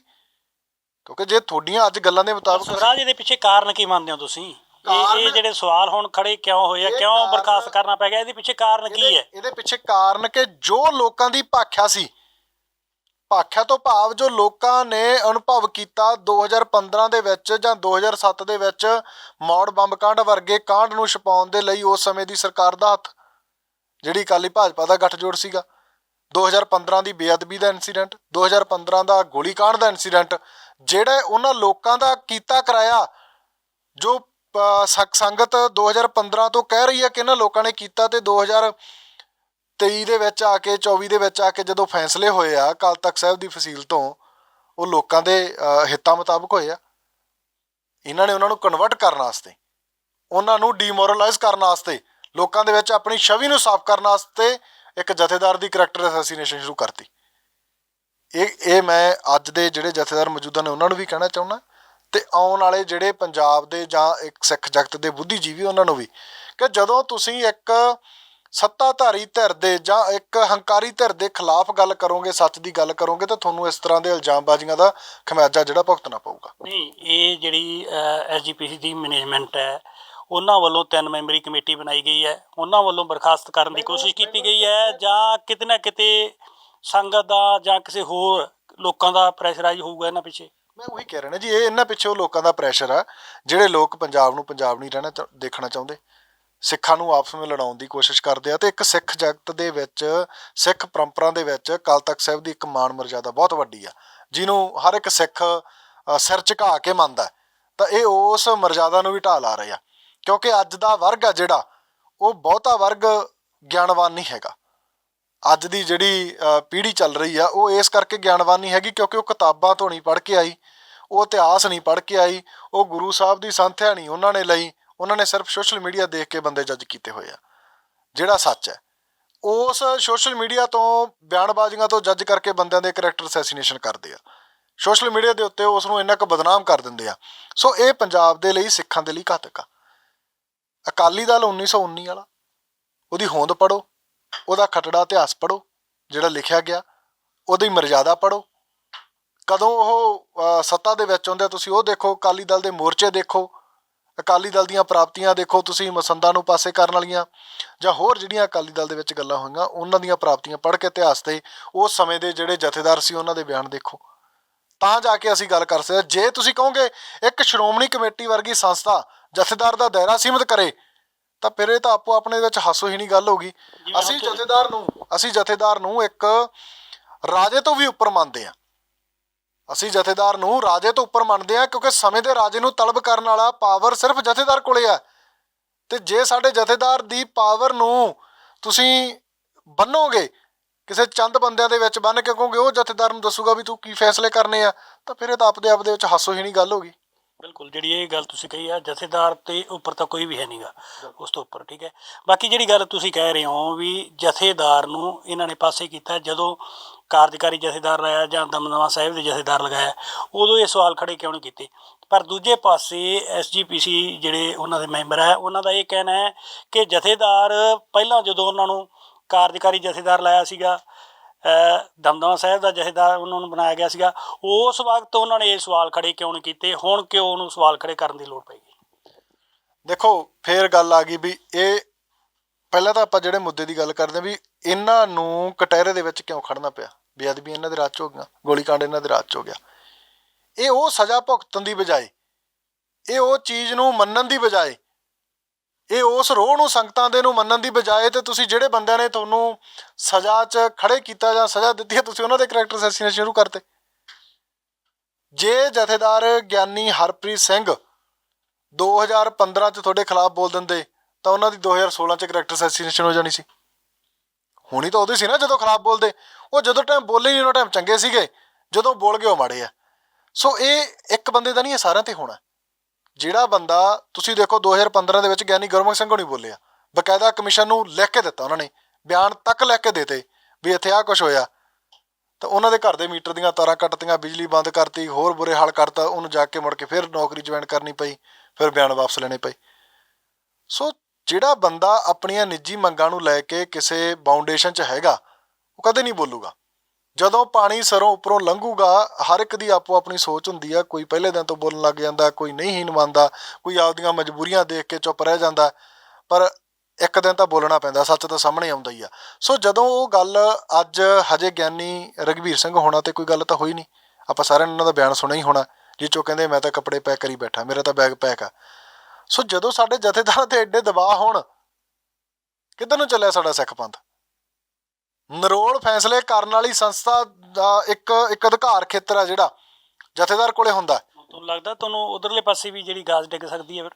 ਕਿਉਂਕਿ ਜੇ ਤੁਹਾਡੀਆਂ ਅੱਜ ਗੱਲਾਂ ਦੇ ਮੁਤਾਬਕ ਸਵਰਾਜ ਇਹਦੇ ਪਿੱਛੇ ਕਾਰਨ ਕੀ ਮੰਨਦੇ ਹੋ ਤੁਸੀਂ? ਇਹ ਜਿਹੜੇ ਸਵਾਲ ਹੁਣ ਖੜੇ ਕਿਉਂ ਹੋਏ ਆ? ਇਹ ਕਿਉਂ ਕਾਰਨ- ਬਰਖਾਸਤ ਕਰਨਾ ਪੈ ਗਿਆ? ਇਹਦੇ ਪਿੱਛੇ ਕਾਰਨ ਕੀ ਇਹਦੇ ਹੈ? ਇਹਦੇ ਪਿੱਛੇ ਕਾਰਨ ਕਿ ਜੋ ਲੋਕਾਂ ਦੀ ਭਾਖਿਆ ਸੀ ਭਾਖਿਆ ਤੋਂ ਭਾਵ ਜੋ ਲੋਕਾਂ ਨੇ ਅਨੁਭਵ ਕੀਤਾ 2015 ਦੇ ਵਿੱਚ ਜਾਂ 2007 ਦੇ ਵਿੱਚ ਮੌੜ ਬੰਬ ਕਾਂਡ ਵਰਗੇ ਕਾਂਡ ਨੂੰ ਛਪਾਉਣ ਦੇ ਲਈ ਉਸ ਸਮੇਂ ਦੀ ਸਰਕਾਰ ਦਾ ਹੱਥ ਜਿਹੜੀ ਅਕਾਲੀ ਭਾਜਪਾ ਦਾ ਗੱਠਜੋੜ ਸੀਗਾ। 2015 ਦੀ ਬੇਅਦਬੀ ਦਾ ਇਨਸੀਡੈਂਟ 2015 ਦਾ ਗੋਲੀकांड ਦਾ ਇਨਸੀਡੈਂਟ ਜਿਹੜਾ ਉਹਨਾਂ ਲੋਕਾਂ ਦਾ ਕੀਤਾ ਕਰਾਇਆ ਜੋ ਅ, ਸਖ- ਸੰਗਤ 2015 ਤੋਂ ਕਹਿ ਰਹੀ ਹੈ ਕਿ ਇਹਨਾਂ ਲੋਕਾਂ ਨੇ ਕੀਤਾ ਤੇ 2023 ਦੇ ਵਿੱਚ ਆ ਕੇ 24 ਦੇ ਵਿੱਚ ਆ ਕੇ ਜਦੋਂ ਫੈਸਲੇ ਹੋਏ ਆ ਅਕਾਲ ਤਖਤ ਸਾਹਿਬ ਦੀ ਫਸੀਲ ਤੋਂ ਉਹ ਲੋਕਾਂ ਦੇ ਹਿੱਤਾਂ ਮੁਤਾਬਕ ਹੋਏ ਆ। ਇਹਨਾਂ ਨੇ ਉਹਨਾਂ ਨੂੰ ਕਨਵਰਟ ਕਰਨ ਵਾਸਤੇ ਉਹਨਾਂ ਨੂੰ ਡੀਮੋਰਲਾਈਜ਼ ਕਰਨ ਵਾਸਤੇ ਲੋਕਾਂ ਦੇ ਵਿੱਚ ਆਪਣੀ ਛਵੀ ਨੂੰ ਸਾਫ਼ ਕਰਨ ਵਾਸਤੇ ਇੱਕ ਜਥੇਦਾਰ ਦੀ ਕਰੈਕਟਰ ਅਸੈਸੀਨੇਸ਼ਨ ਸ਼ੁਰੂ ਕਰਤੀ। ਇਹ ਇਹ ਮੈਂ ਅੱਜ ਦੇ ਜਿਹੜੇ ਜਥੇਦਾਰ ਮੌਜੂਦਾ ਨੇ ਉਹਨਾਂ ਨੂੰ ਵੀ ਕਹਿਣਾ ਚਾਹੁੰਦਾ। ਤੇ ਆਉਣ ਵਾਲੇ ਜਿਹੜੇ ਪੰਜਾਬ ਦੇ ਜਾਂ ਇੱਕ ਸਿੱਖ ਜਗਤ ਦੇ ਬੁੱਧੀਜੀਵੀ ਉਹਨਾਂ ਨੂੰ ਵੀ। ਕਿ ਜਦੋਂ ਤੁਸੀਂ ਇੱਕ ਸੱਤਾਧਾਰੀ ਧਿਰ ਦੇ ਜਾਂ ਇੱਕ ਹੰਕਾਰੀ ਧਿਰ ਦੇ ਖਿਲਾਫ ਗੱਲ ਕਰੋਗੇ, ਸੱਚ ਦੀ ਗੱਲ ਕਰੋਗੇ, ਤਾਂ ਤੁਹਾਨੂੰ ਇਸ ਤਰ੍ਹਾਂ ਦੇ ਇਲਜ਼ਾਮਬਾਜ਼ੀਆਂ ਦਾ ਖਮਿਆਜਾ ਜਿਹੜਾ ਭੁਗਤਣਾ ਪਊਗਾ। ਨਹੀਂ, ਇਹ ਜਿਹੜੀ ਐਸਜੀਪੀਸੀ ਦੀ ਮੈਨੇਜਮੈਂਟ ਹੈ ਉਹਨਾਂ ਵੱਲੋਂ ਤਿੰਨ ਮੈਂਬਰੀ ਕਮੇਟੀ ਬਣਾਈ ਗਈ ਹੈ। ਉਹਨਾਂ ਵੱਲੋਂ ਬਰਖਾਸਤ ਕਰਨ ਦੀ ਕੋਸ਼ਿਸ਼ ਕੀਤੀ ਗਈ ਹੈ ਜਾਂ ਕਿਤੇ ਨਾ ਕਿਤੇ ਸੰਗਤ ਦਾ ਜਾਂ ਕਿਸੇ ਹੋਰ ਲੋਕਾਂ ਦਾ ਪ੍ਰੈਸ਼ਰਾਈਜ਼ ਹੋਊਗਾ ਇਹਨਾਂ ਪਿੱਛੇ? ਮੈਂ ਉਹੀ ਕਹਿ ਰਿਹਾ ਜੀ, ਇਹ ਇਹਨਾਂ ਪਿੱਛੇ ਉਹ ਲੋਕਾਂ ਦਾ ਪ੍ਰੈਸ਼ਰ ਆ, ਜਿਹੜੇ ਲੋਕ ਪੰਜਾਬ ਨੂੰ ਪੰਜਾਬ ਨਹੀਂ ਰਹਿਣਾ ਚਾਹ- ਦੇਖਣਾ ਚਾਹੁੰਦੇ। ਸਿੱਖਾਂ ਨੂੰ ਆਪਸ ਵਿੱਚ ਲੜਾਉਣ ਦੀ ਕੋਸ਼ਿਸ਼ ਕਰਦੇ ਆ ਤੇ ਇੱਕ ਸਿੱਖ ਜਗਤ ਦੇ ਵਿੱਚ, ਸਿੱਖ ਪਰੰਪਰਾ ਦੇ ਵਿੱਚ ਕਾਲ ਤਖਤ ਸਾਹਿਬ ਦੀ ਇੱਕ ਮਾਣ ਮਰਜ਼ਾਦਾ ਬਹੁਤ ਵੱਡੀ ਆ, ਜਿਹਨੂੰ ਹਰ ਇੱਕ ਸਿੱਖ ਸਿਰ ਝੁਕਾ ਕੇ ਮੰਨਦਾ ਤਾਂ ਇਹ ਉਸ ਮਰਜ਼ਾਦਾ ਨੂੰ ਵੀ ਢਾਹ ਲਾ ਰਹੇ ਆ। ਕਿਉਂਕਿ ਅੱਜ ਦਾ ਵਰਗ ਆ ਜਿਹੜਾ, ਉਹ ਬਹੁਤਾ ਵਰਗ ਗਿਆਨਵਾਨ ਨਹੀਂ ਹੈਗਾ। ਅੱਜ ਦੀ ਜਿਹੜੀ ਪੀੜ੍ਹੀ ਚੱਲ ਰਹੀ ਆ, ਉਹ ਇਸ ਕਰਕੇ ਗਿਆਨਵਾਨ ਨਹੀਂ ਹੈਗੀ ਕਿਉਂਕਿ ਉਹ ਕਿਤਾਬਾਂ ਤੋਂ ਨਹੀਂ ਪੜ੍ਹ ਕੇ ਆਈ, ਉਹ ਇਤਿਹਾਸ ਨਹੀਂ ਪੜ੍ਹ ਕੇ ਆਈ, ਉਹ ਗੁਰੂ ਸਾਹਿਬ ਦੀ ਸੰਥਿਆ ਨਹੀਂ ਉਹਨਾਂ ਨੇ ਲਈ, ਉਹਨਾਂ ਨੇ ਸਿਰਫ ਸੋਸ਼ਲ ਮੀਡੀਆ ਦੇਖ ਕੇ ਬੰਦੇ ਜੱਜ ਕੀਤੇ ਹੋਏ ਆ। ਜਿਹੜਾ ਸੱਚ ਹੈ, ਉਸ ਸੋਸ਼ਲ ਮੀਡੀਆ ਤੋਂ ਬਿਆਨਬਾਜ਼ੀਆਂ ਤੋਂ ਜੱਜ ਕਰਕੇ ਬੰਦਿਆਂ ਦੇ ਕੈਰੈਕਟਰ ਅਸੈਸੀਨੇਸ਼ਨ ਕਰਦੇ ਆ। ਸੋਸ਼ਲ ਮੀਡੀਆ ਦੇ ਉੱਤੇ ਉਸ ਨੂੰ ਇੰਨਾ ਕੁ ਬਦਨਾਮ ਕਰ ਦਿੰਦੇ ਆ। ਸੋ ਇਹ ਪੰਜਾਬ ਦੇ ਲਈ, ਸਿੱਖਾਂ ਦੇ ਲਈ ਘਾਤਕ ਆ। ਅਕਾਲੀ ਦਲ 1919 ਵਾਲਾ, ਉਹਦੀ ਹੋਂਦ ਪੜੋ ਉਹਦਾ ਖਟੜਾ ਇਤਿਹਾਸ ਪੜੋ ਜਿਹੜਾ ਲਿਖਿਆ ਗਿਆ, ਉਹਦੀ ਮਰਜ਼ਾਦਾ ਪੜੋ ਕਦੋਂ ਉਹ ਸੱਤਾ ਦੇ ਵਿੱਚ ਆਉਂਦੇ ਤੁਸੀਂ ਉਹ ਦੇਖੋ, ਅਕਾਲੀ ਦਲ ਦੇ ਮੋਰਚੇ ਦੇਖੋ, ਅਕਾਲੀ ਦਲ ਦੀਆਂ ਪ੍ਰਾਪਤੀਆਂ ਦੇਖੋ, ਤੁਸੀਂ ਮਸੰਦਾਂ ਨੂੰ ਪਾਸੇ ਕਰਨ ਵਾਲੀਆਂ, ਜਾਂ ਹੋਰ ਜਿਹੜੀਆਂ ਅਕਾਲੀ ਦਲ ਦੇ ਵਿੱਚ ਗੱਲਾਂ ਹੋਈਆਂ, ਉਹਨਾਂ ਦੀਆਂ ਪ੍ਰਾਪਤੀਆਂ ਪੜ੍ਹ ਕੇ ਇਤਿਹਾਸ ਤੇ, ਉਸ ਸਮੇਂ ਦੇ ਜਿਹੜੇ ਜਥੇਦਾਰ ਸੀ, ਉਹਨਾਂ ਦੇ ਬਿਆਨ ਦੇਖੋ। ਤਾਂ ਜਾ ਕੇ ਅਸੀਂ ਗੱਲ ਕਰ ਸਕਦੇ ਜੇ ਤੁਸੀਂ ਕਹੋਗੇ, ਇੱਕ ਸ਼੍ਰੋਮਣੀ ਕਮੇਟੀ ਵਰਗੀ ਸੰਸਥਾ ਜਥੇਦਾਰ ਦਾ ਦਾਇਰਾ ਸੀਮਿਤ ਕਰੇ ਤਾਂ ਫਿਰ ਇਹ ਤਾਂ ਆਪੋ ਆਪਣੇ ਵਿੱਚ ਹਾਸੋ ਹੀ ਨਹੀਂ ਗੱਲ ਹੋਗੀ ਜਿਵੇਂ ਅਸੀਂ ਜਥੇਦਾਰ ਨੂੰ ਅਸੀਂ ਜਥੇਦਾਰ ਨੂੰ ਇੱਕ ਰਾਜੇ ਤੋਂ ਵੀ ਉੱਪਰ ਮੰਨਦੇ ਆ ਅਸੀਂ ਜਥੇਦਾਰ ਨੂੰ ਰਾਜੇ ਤੋਂ ਉੱਪਰ ਮੰਨਦੇ ਆ ਕਿਉਂਕਿ ਸਮੇਂ ਦੇ ਰਾਜੇ ਨੂੰ ਤਲਬ ਕਰਨ ਵਾਲਾ ਪਾਵਰ ਸਿਰਫ ਜਥੇਦਾਰ ਕੋਲੇ ਆ। ਤੇ ਜੇ ਸਾਡੇ ਜਥੇਦਾਰ ਦੀ ਪਾਵਰ ਨੂੰ ਤੁਸੀਂ ਬੰਨੋਗੇ ਕਿਸੇ ਚੰਦ ਬੰਦਿਆਂ ਦੇ ਵਿੱਚ ਬੰਨ ਕੇ ਕਹੋਗੇ ਉਹ ਜਥੇਦਾਰ ਨੂੰ ਦੱਸੂਗਾ ਵੀ ਤੂੰ ਕੀ ਫੈਸਲੇ ਕਰਨੇ ਆ ਤਾਂ ਫਿਰ ਇਹ ਤਾਂ ਆਪਦੇ ਆਪ ਦੇ ਵਿੱਚ ਹਾਸੋ ਹੀ ਨਹੀਂ ਗੱਲ ਹੋਗੀ ਬਿਲਕੁਲ, ਜਿਹੜੀ ਇਹ ਗੱਲ ਤੁਸੀਂ ਕਹੀ ਆ, ਜਥੇਦਾਰ ਤੇ ਉੱਪਰ ਤਾਂ ਕੋਈ ਵੀ ਹੈ ਨਹੀਂਗਾ ਉਸ ਤੋਂ ਉੱਪਰ, ਠੀਕ ਹੈ। ਬਾਕੀ ਜਿਹੜੀ ਗੱਲ ਤੁਸੀਂ ਕਹਿ ਰਹੇ ਹੋ ਵੀ ਜਥੇਦਾਰ ਨੂੰ ਇਹਨਾਂ ਨੇ ਪਾਸੇ ਕੀਤਾ, ਜਦੋਂ ਕਾਰਜਕਾਰੀ ਜਥੇਦਾਰ ਲਾਇਆ ਜਾਂ ਦਮਦਮਾ ਸਾਹਿਬ ਦੇ ਜਥੇਦਾਰ ਲਗਾਇਆ, ਉਦੋਂ ਇਹ ਸਵਾਲ ਖੜੇ ਕਿਉਂ ਨਹੀਂ ਕੀਤੇ? ਪਰ ਦੂਜੇ ਪਾਸੇ ਐਸਜੀਪੀਸੀ ਜਿਹੜੇ ਉਹਨਾਂ ਦੇ ਮੈਂਬਰ ਹੈ ਉਹਨਾਂ ਦਾ ਇਹ ਕਹਿਣਾ ਹੈ ਕਿ ਜਥੇਦਾਰ ਪਹਿਲਾਂ ਜਦੋਂ ਉਹਨਾਂ ਨੂੰ ਕਾਰਜਕਾਰੀ ਜਥੇਦਾਰ ਲਾਇਆ ਸੀਗਾ ਦਮਦਮਾ ਸਾਹਿਬ ਦਾ ਜਥੇਦਾਰ ਉਹਨਾਂ ਨੂੰ ਬਣਾਇਆ ਗਿਆ ਸੀਗਾ। ਉਸ ਵਕਤ ਉਹਨਾਂ ਨੇ ਇਹ ਸਵਾਲ ਖੜੇ ਕਿਉਂ ਨਹੀਂ ਕੀਤੇ? ਹੁਣ ਕਿਉਂ ਉਹਨੂੰ ਸਵਾਲ ਖੜੇ ਕਰਨ ਦੀ ਲੋੜ ਪਈ? ਦੇਖੋ, ਫੇਰ ਗੱਲ ਆ ਗਈ ਵੀ ਇਹ ਪਹਿਲਾਂ ਤਾਂ ਆਪਾਂ ਜਿਹੜੇ ਮੁੱਦੇ ਦੀ ਗੱਲ ਕਰਦੇ ਹਾਂ ਵੀ ਇਹਨਾਂ ਨੂੰ ਕਟਹਿਰੇ ਦੇ ਵਿੱਚ ਕਿਉਂ ਖੜਨਾ ਪਿਆ? ਬੇਅਦਬੀ ਇਹਨਾਂ ਦੇ ਰਾਜ 'ਚ ਹੋ ਗਿਆ ਗੋਲੀकांड ਇਹਨਾਂ ਦੇ ਰਾਜ 'ਚ ਹੋ ਗਿਆ। ਇਹ ਉਹ ਸਜ਼ਾ ਭੁਗਤਣ ਦੀ ਬਜਾਏ, ਇਹ ਉਹ ਚੀਜ਼ ਨੂੰ ਮੰਨਣ ਦੀ ਬਜਾਏ ਇਹ ਉਸ ਰੋਹ ਨੂੰ ਸੰਗਤਾਂ ਦੇ ਨੂੰ ਮੰਨਣ ਦੀ ਬਜਾਏ ਤੇ ਤੁਸੀਂ ਜਿਹੜੇ ਬੰਦਿਆਂ ਨੇ ਤੁਹਾਨੂੰ ਸਜ਼ਾ 'ਚ ਖੜੇ ਕੀਤਾ ਜਾਂ ਸਜ਼ਾ ਦਿੱਤੀ ਹੈ, ਤੁਸੀਂ ਉਹਨਾਂ ਦੇ ਕਰੈਕਟਰ ਅਸੈਸੀਨੇਸ਼ਨ ਸ਼ੁਰੂ ਕਰਤੇ। ਜੇ ਜਥੇਦਾਰ ਗਿਆਨੀ ਹਰਪ੍ਰੀਤ ਸਿੰਘ 2015 ਚ ਤੁਹਾਡੇ ਖਿਲਾਫ ਬੋਲ ਦਿੰਦੇ, ਤਾਂ ਉਹਨਾਂ ਦੀ 2016 ਚ ਕਰੈਕਟਰ ਅਸੈਸੀਨੇਸ਼ਨ ਹੋ ਜਾਣੀ ਸੀ। ਹੁਣੀ ਤਾਂ ਉਹਦੀ ਸੀ ਨਾ ਜਦੋਂ ਖਿਲਾਫ ਬੋਲਦੇ। ਉਹ ਜਦੋਂ ਟਾਈਮ ਬੋਲੇ ਨਹੀਂ ਉਹਨਾਂ ਟਾਈਮ ਚੰਗੇ ਸੀਗੇ। ਜਦੋਂ ਬੋਲ ਗਏ ਉਹ ਮਾੜੇ ਆ। ਸੋ ਇਹ ਇੱਕ ਬੰਦੇ ਦਾ ਨਹੀਂ, ਇਹ ਸਾਰਿਆਂ ਤੇ ਹੋਣਾ। ਜਿਹੜਾ ਬੰਦਾ, ਤੁਸੀਂ ਦੇਖੋ 2015 ਦੇ ਵਿੱਚ ਗਿਆਨੀ ਗੁਰਮੁਖ ਸਿੰਘ ਹੋਣੀ ਬੋਲਿਆ। ਬਕਾਇਦਾ ਕਮਿਸ਼ਨ ਨੂੰ ਲਿਖ ਕੇ ਦਿੱਤਾ ਉਹਨਾਂ ਨੇ, ਬਿਆਨ ਤੱਕ ਲਿਖ ਕੇ ਦਿੱਤੇ ਵੀ ਇੱਥੇ ਆ ਕੁਝ ਹੋਇਆ। ਤਾਂ ਉਹਨਾਂ ਦੇ ਘਰ ਦੇ ਮੀਟਰ ਦੀਆਂ ਤਾਰਾਂ ਕੱਟਤੀਆਂ, ਬਿਜਲੀ ਬੰਦ ਕਰਤੀ, ਹੋਰ ਬੁਰੇ ਹਾਲ ਕਰਤਾ, ਉਹਨੂੰ ਜਾ ਕੇ ਮੁੜ ਕੇ ਫਿਰ ਨੌਕਰੀ ਜੁਆਇਨ ਕਰਨੀ ਪਈ, ਫਿਰ ਬਿਆਨ ਵਾਪਸ ਲੈਣੇ ਪਏ। ਸੋ ਜਿਹੜਾ ਬੰਦਾ ਆਪਣੀਆਂ ਨਿੱਜੀ ਮੰਗਾਂ ਨੂੰ ਲੈ ਕੇ ਕਿਸੇ ਬਾਉਂਡੇਸ਼ਨ 'ਚ ਹੈਗਾ, ਉਹ ਕਦੇ ਨਹੀਂ ਬੋਲੂਗਾ। ਜਦੋਂ ਪਾਣੀ ਸਰੋਂ ਉੱਪਰੋਂ ਲੰਘੂਗਾ, ਹਰ ਇੱਕ ਦੀ ਆਪੋ ਆਪਣੀ ਸੋਚ ਹੁੰਦੀ ਆ, ਕੋਈ ਪਹਿਲੇ ਦਿਨ ਤੋਂ ਬੋਲਣ ਲੱਗ ਜਾਂਦਾ, ਕੋਈ ਨਹੀਂ ਹੀਨ ਮੰਨਦਾ, ਕੋਈ ਆਪਦੀਆਂ ਮਜਬੂਰੀਆਂ ਦੇਖ ਕੇ ਚੁੱਪ ਰਹਿ ਜਾਂਦਾ, ਪਰ ਇੱਕ ਦਿਨ ਤਾਂ ਬੋਲਣਾ ਪੈਂਦਾ, ਸੱਚ ਤਾਂ ਸਾਹਮਣੇ ਆਉਂਦਾ ਹੀ ਆ। ਸੋ ਜਦੋਂ ਉਹ ਗੱਲ ਅੱਜ ਹਜੇ ਗਿਆਨੀ ਰਗਵੀਰ ਸਿੰਘ ਹੋਣਾ ਤੇ ਕੋਈ ਗੱਲ ਤਾਂ ਹੋਈ ਨਹੀਂ। ਆਪਾਂ ਸਾਰਿਆਂ ਨੇ ਉਹਨਾਂ ਦਾ ਬਿਆਨ ਸੁਣਿਆ ਹੀ ਹੋਣਾ, ਜਿਹ ਚੋਂ ਕਹਿੰਦੇ ਮੈਂ ਤਾਂ ਕੱਪੜੇ ਪੈਕ ਕਰੀ ਬੈਠਾ, ਮੇਰਾ ਤਾਂ ਬੈਗ ਪੈਕ ਆ। ਸੋ ਜਦੋਂ ਸਾਡੇ ਜਥੇਦਾਰਾਂ ਤੇ ਐਡੇ ਦਬਾਅ ਹੋਣ, ਕਿੱਧਰ ਨੂੰ ਚੱਲਿਆ ਸਾਡਾ ਸਿੱਖ ਪੰਥ? ਨਰੋਲ ਫੈਸਲੇ ਕਰਨ ਵਾਲੀ ਸੰਸਥਾ ਦਾ ਇੱਕ ਇੱਕ ਅਧਿਕਾਰ ਖੇਤਰ ਆ ਜਿਹੜਾ ਜਥੇਦਾਰ ਕੋਲੇ ਹੁੰਦਾ। ਤੁਹਾਨੂੰ ਲੱਗਦਾ ਤੁਹਾਨੂੰ ਉਧਰਲੇ ਪਾਸੇ ਵੀ ਜਿਹੜੀ ਗਾਜ ਡਿੱਗ ਸਕਦੀ ਹੈ ਫਿਰ?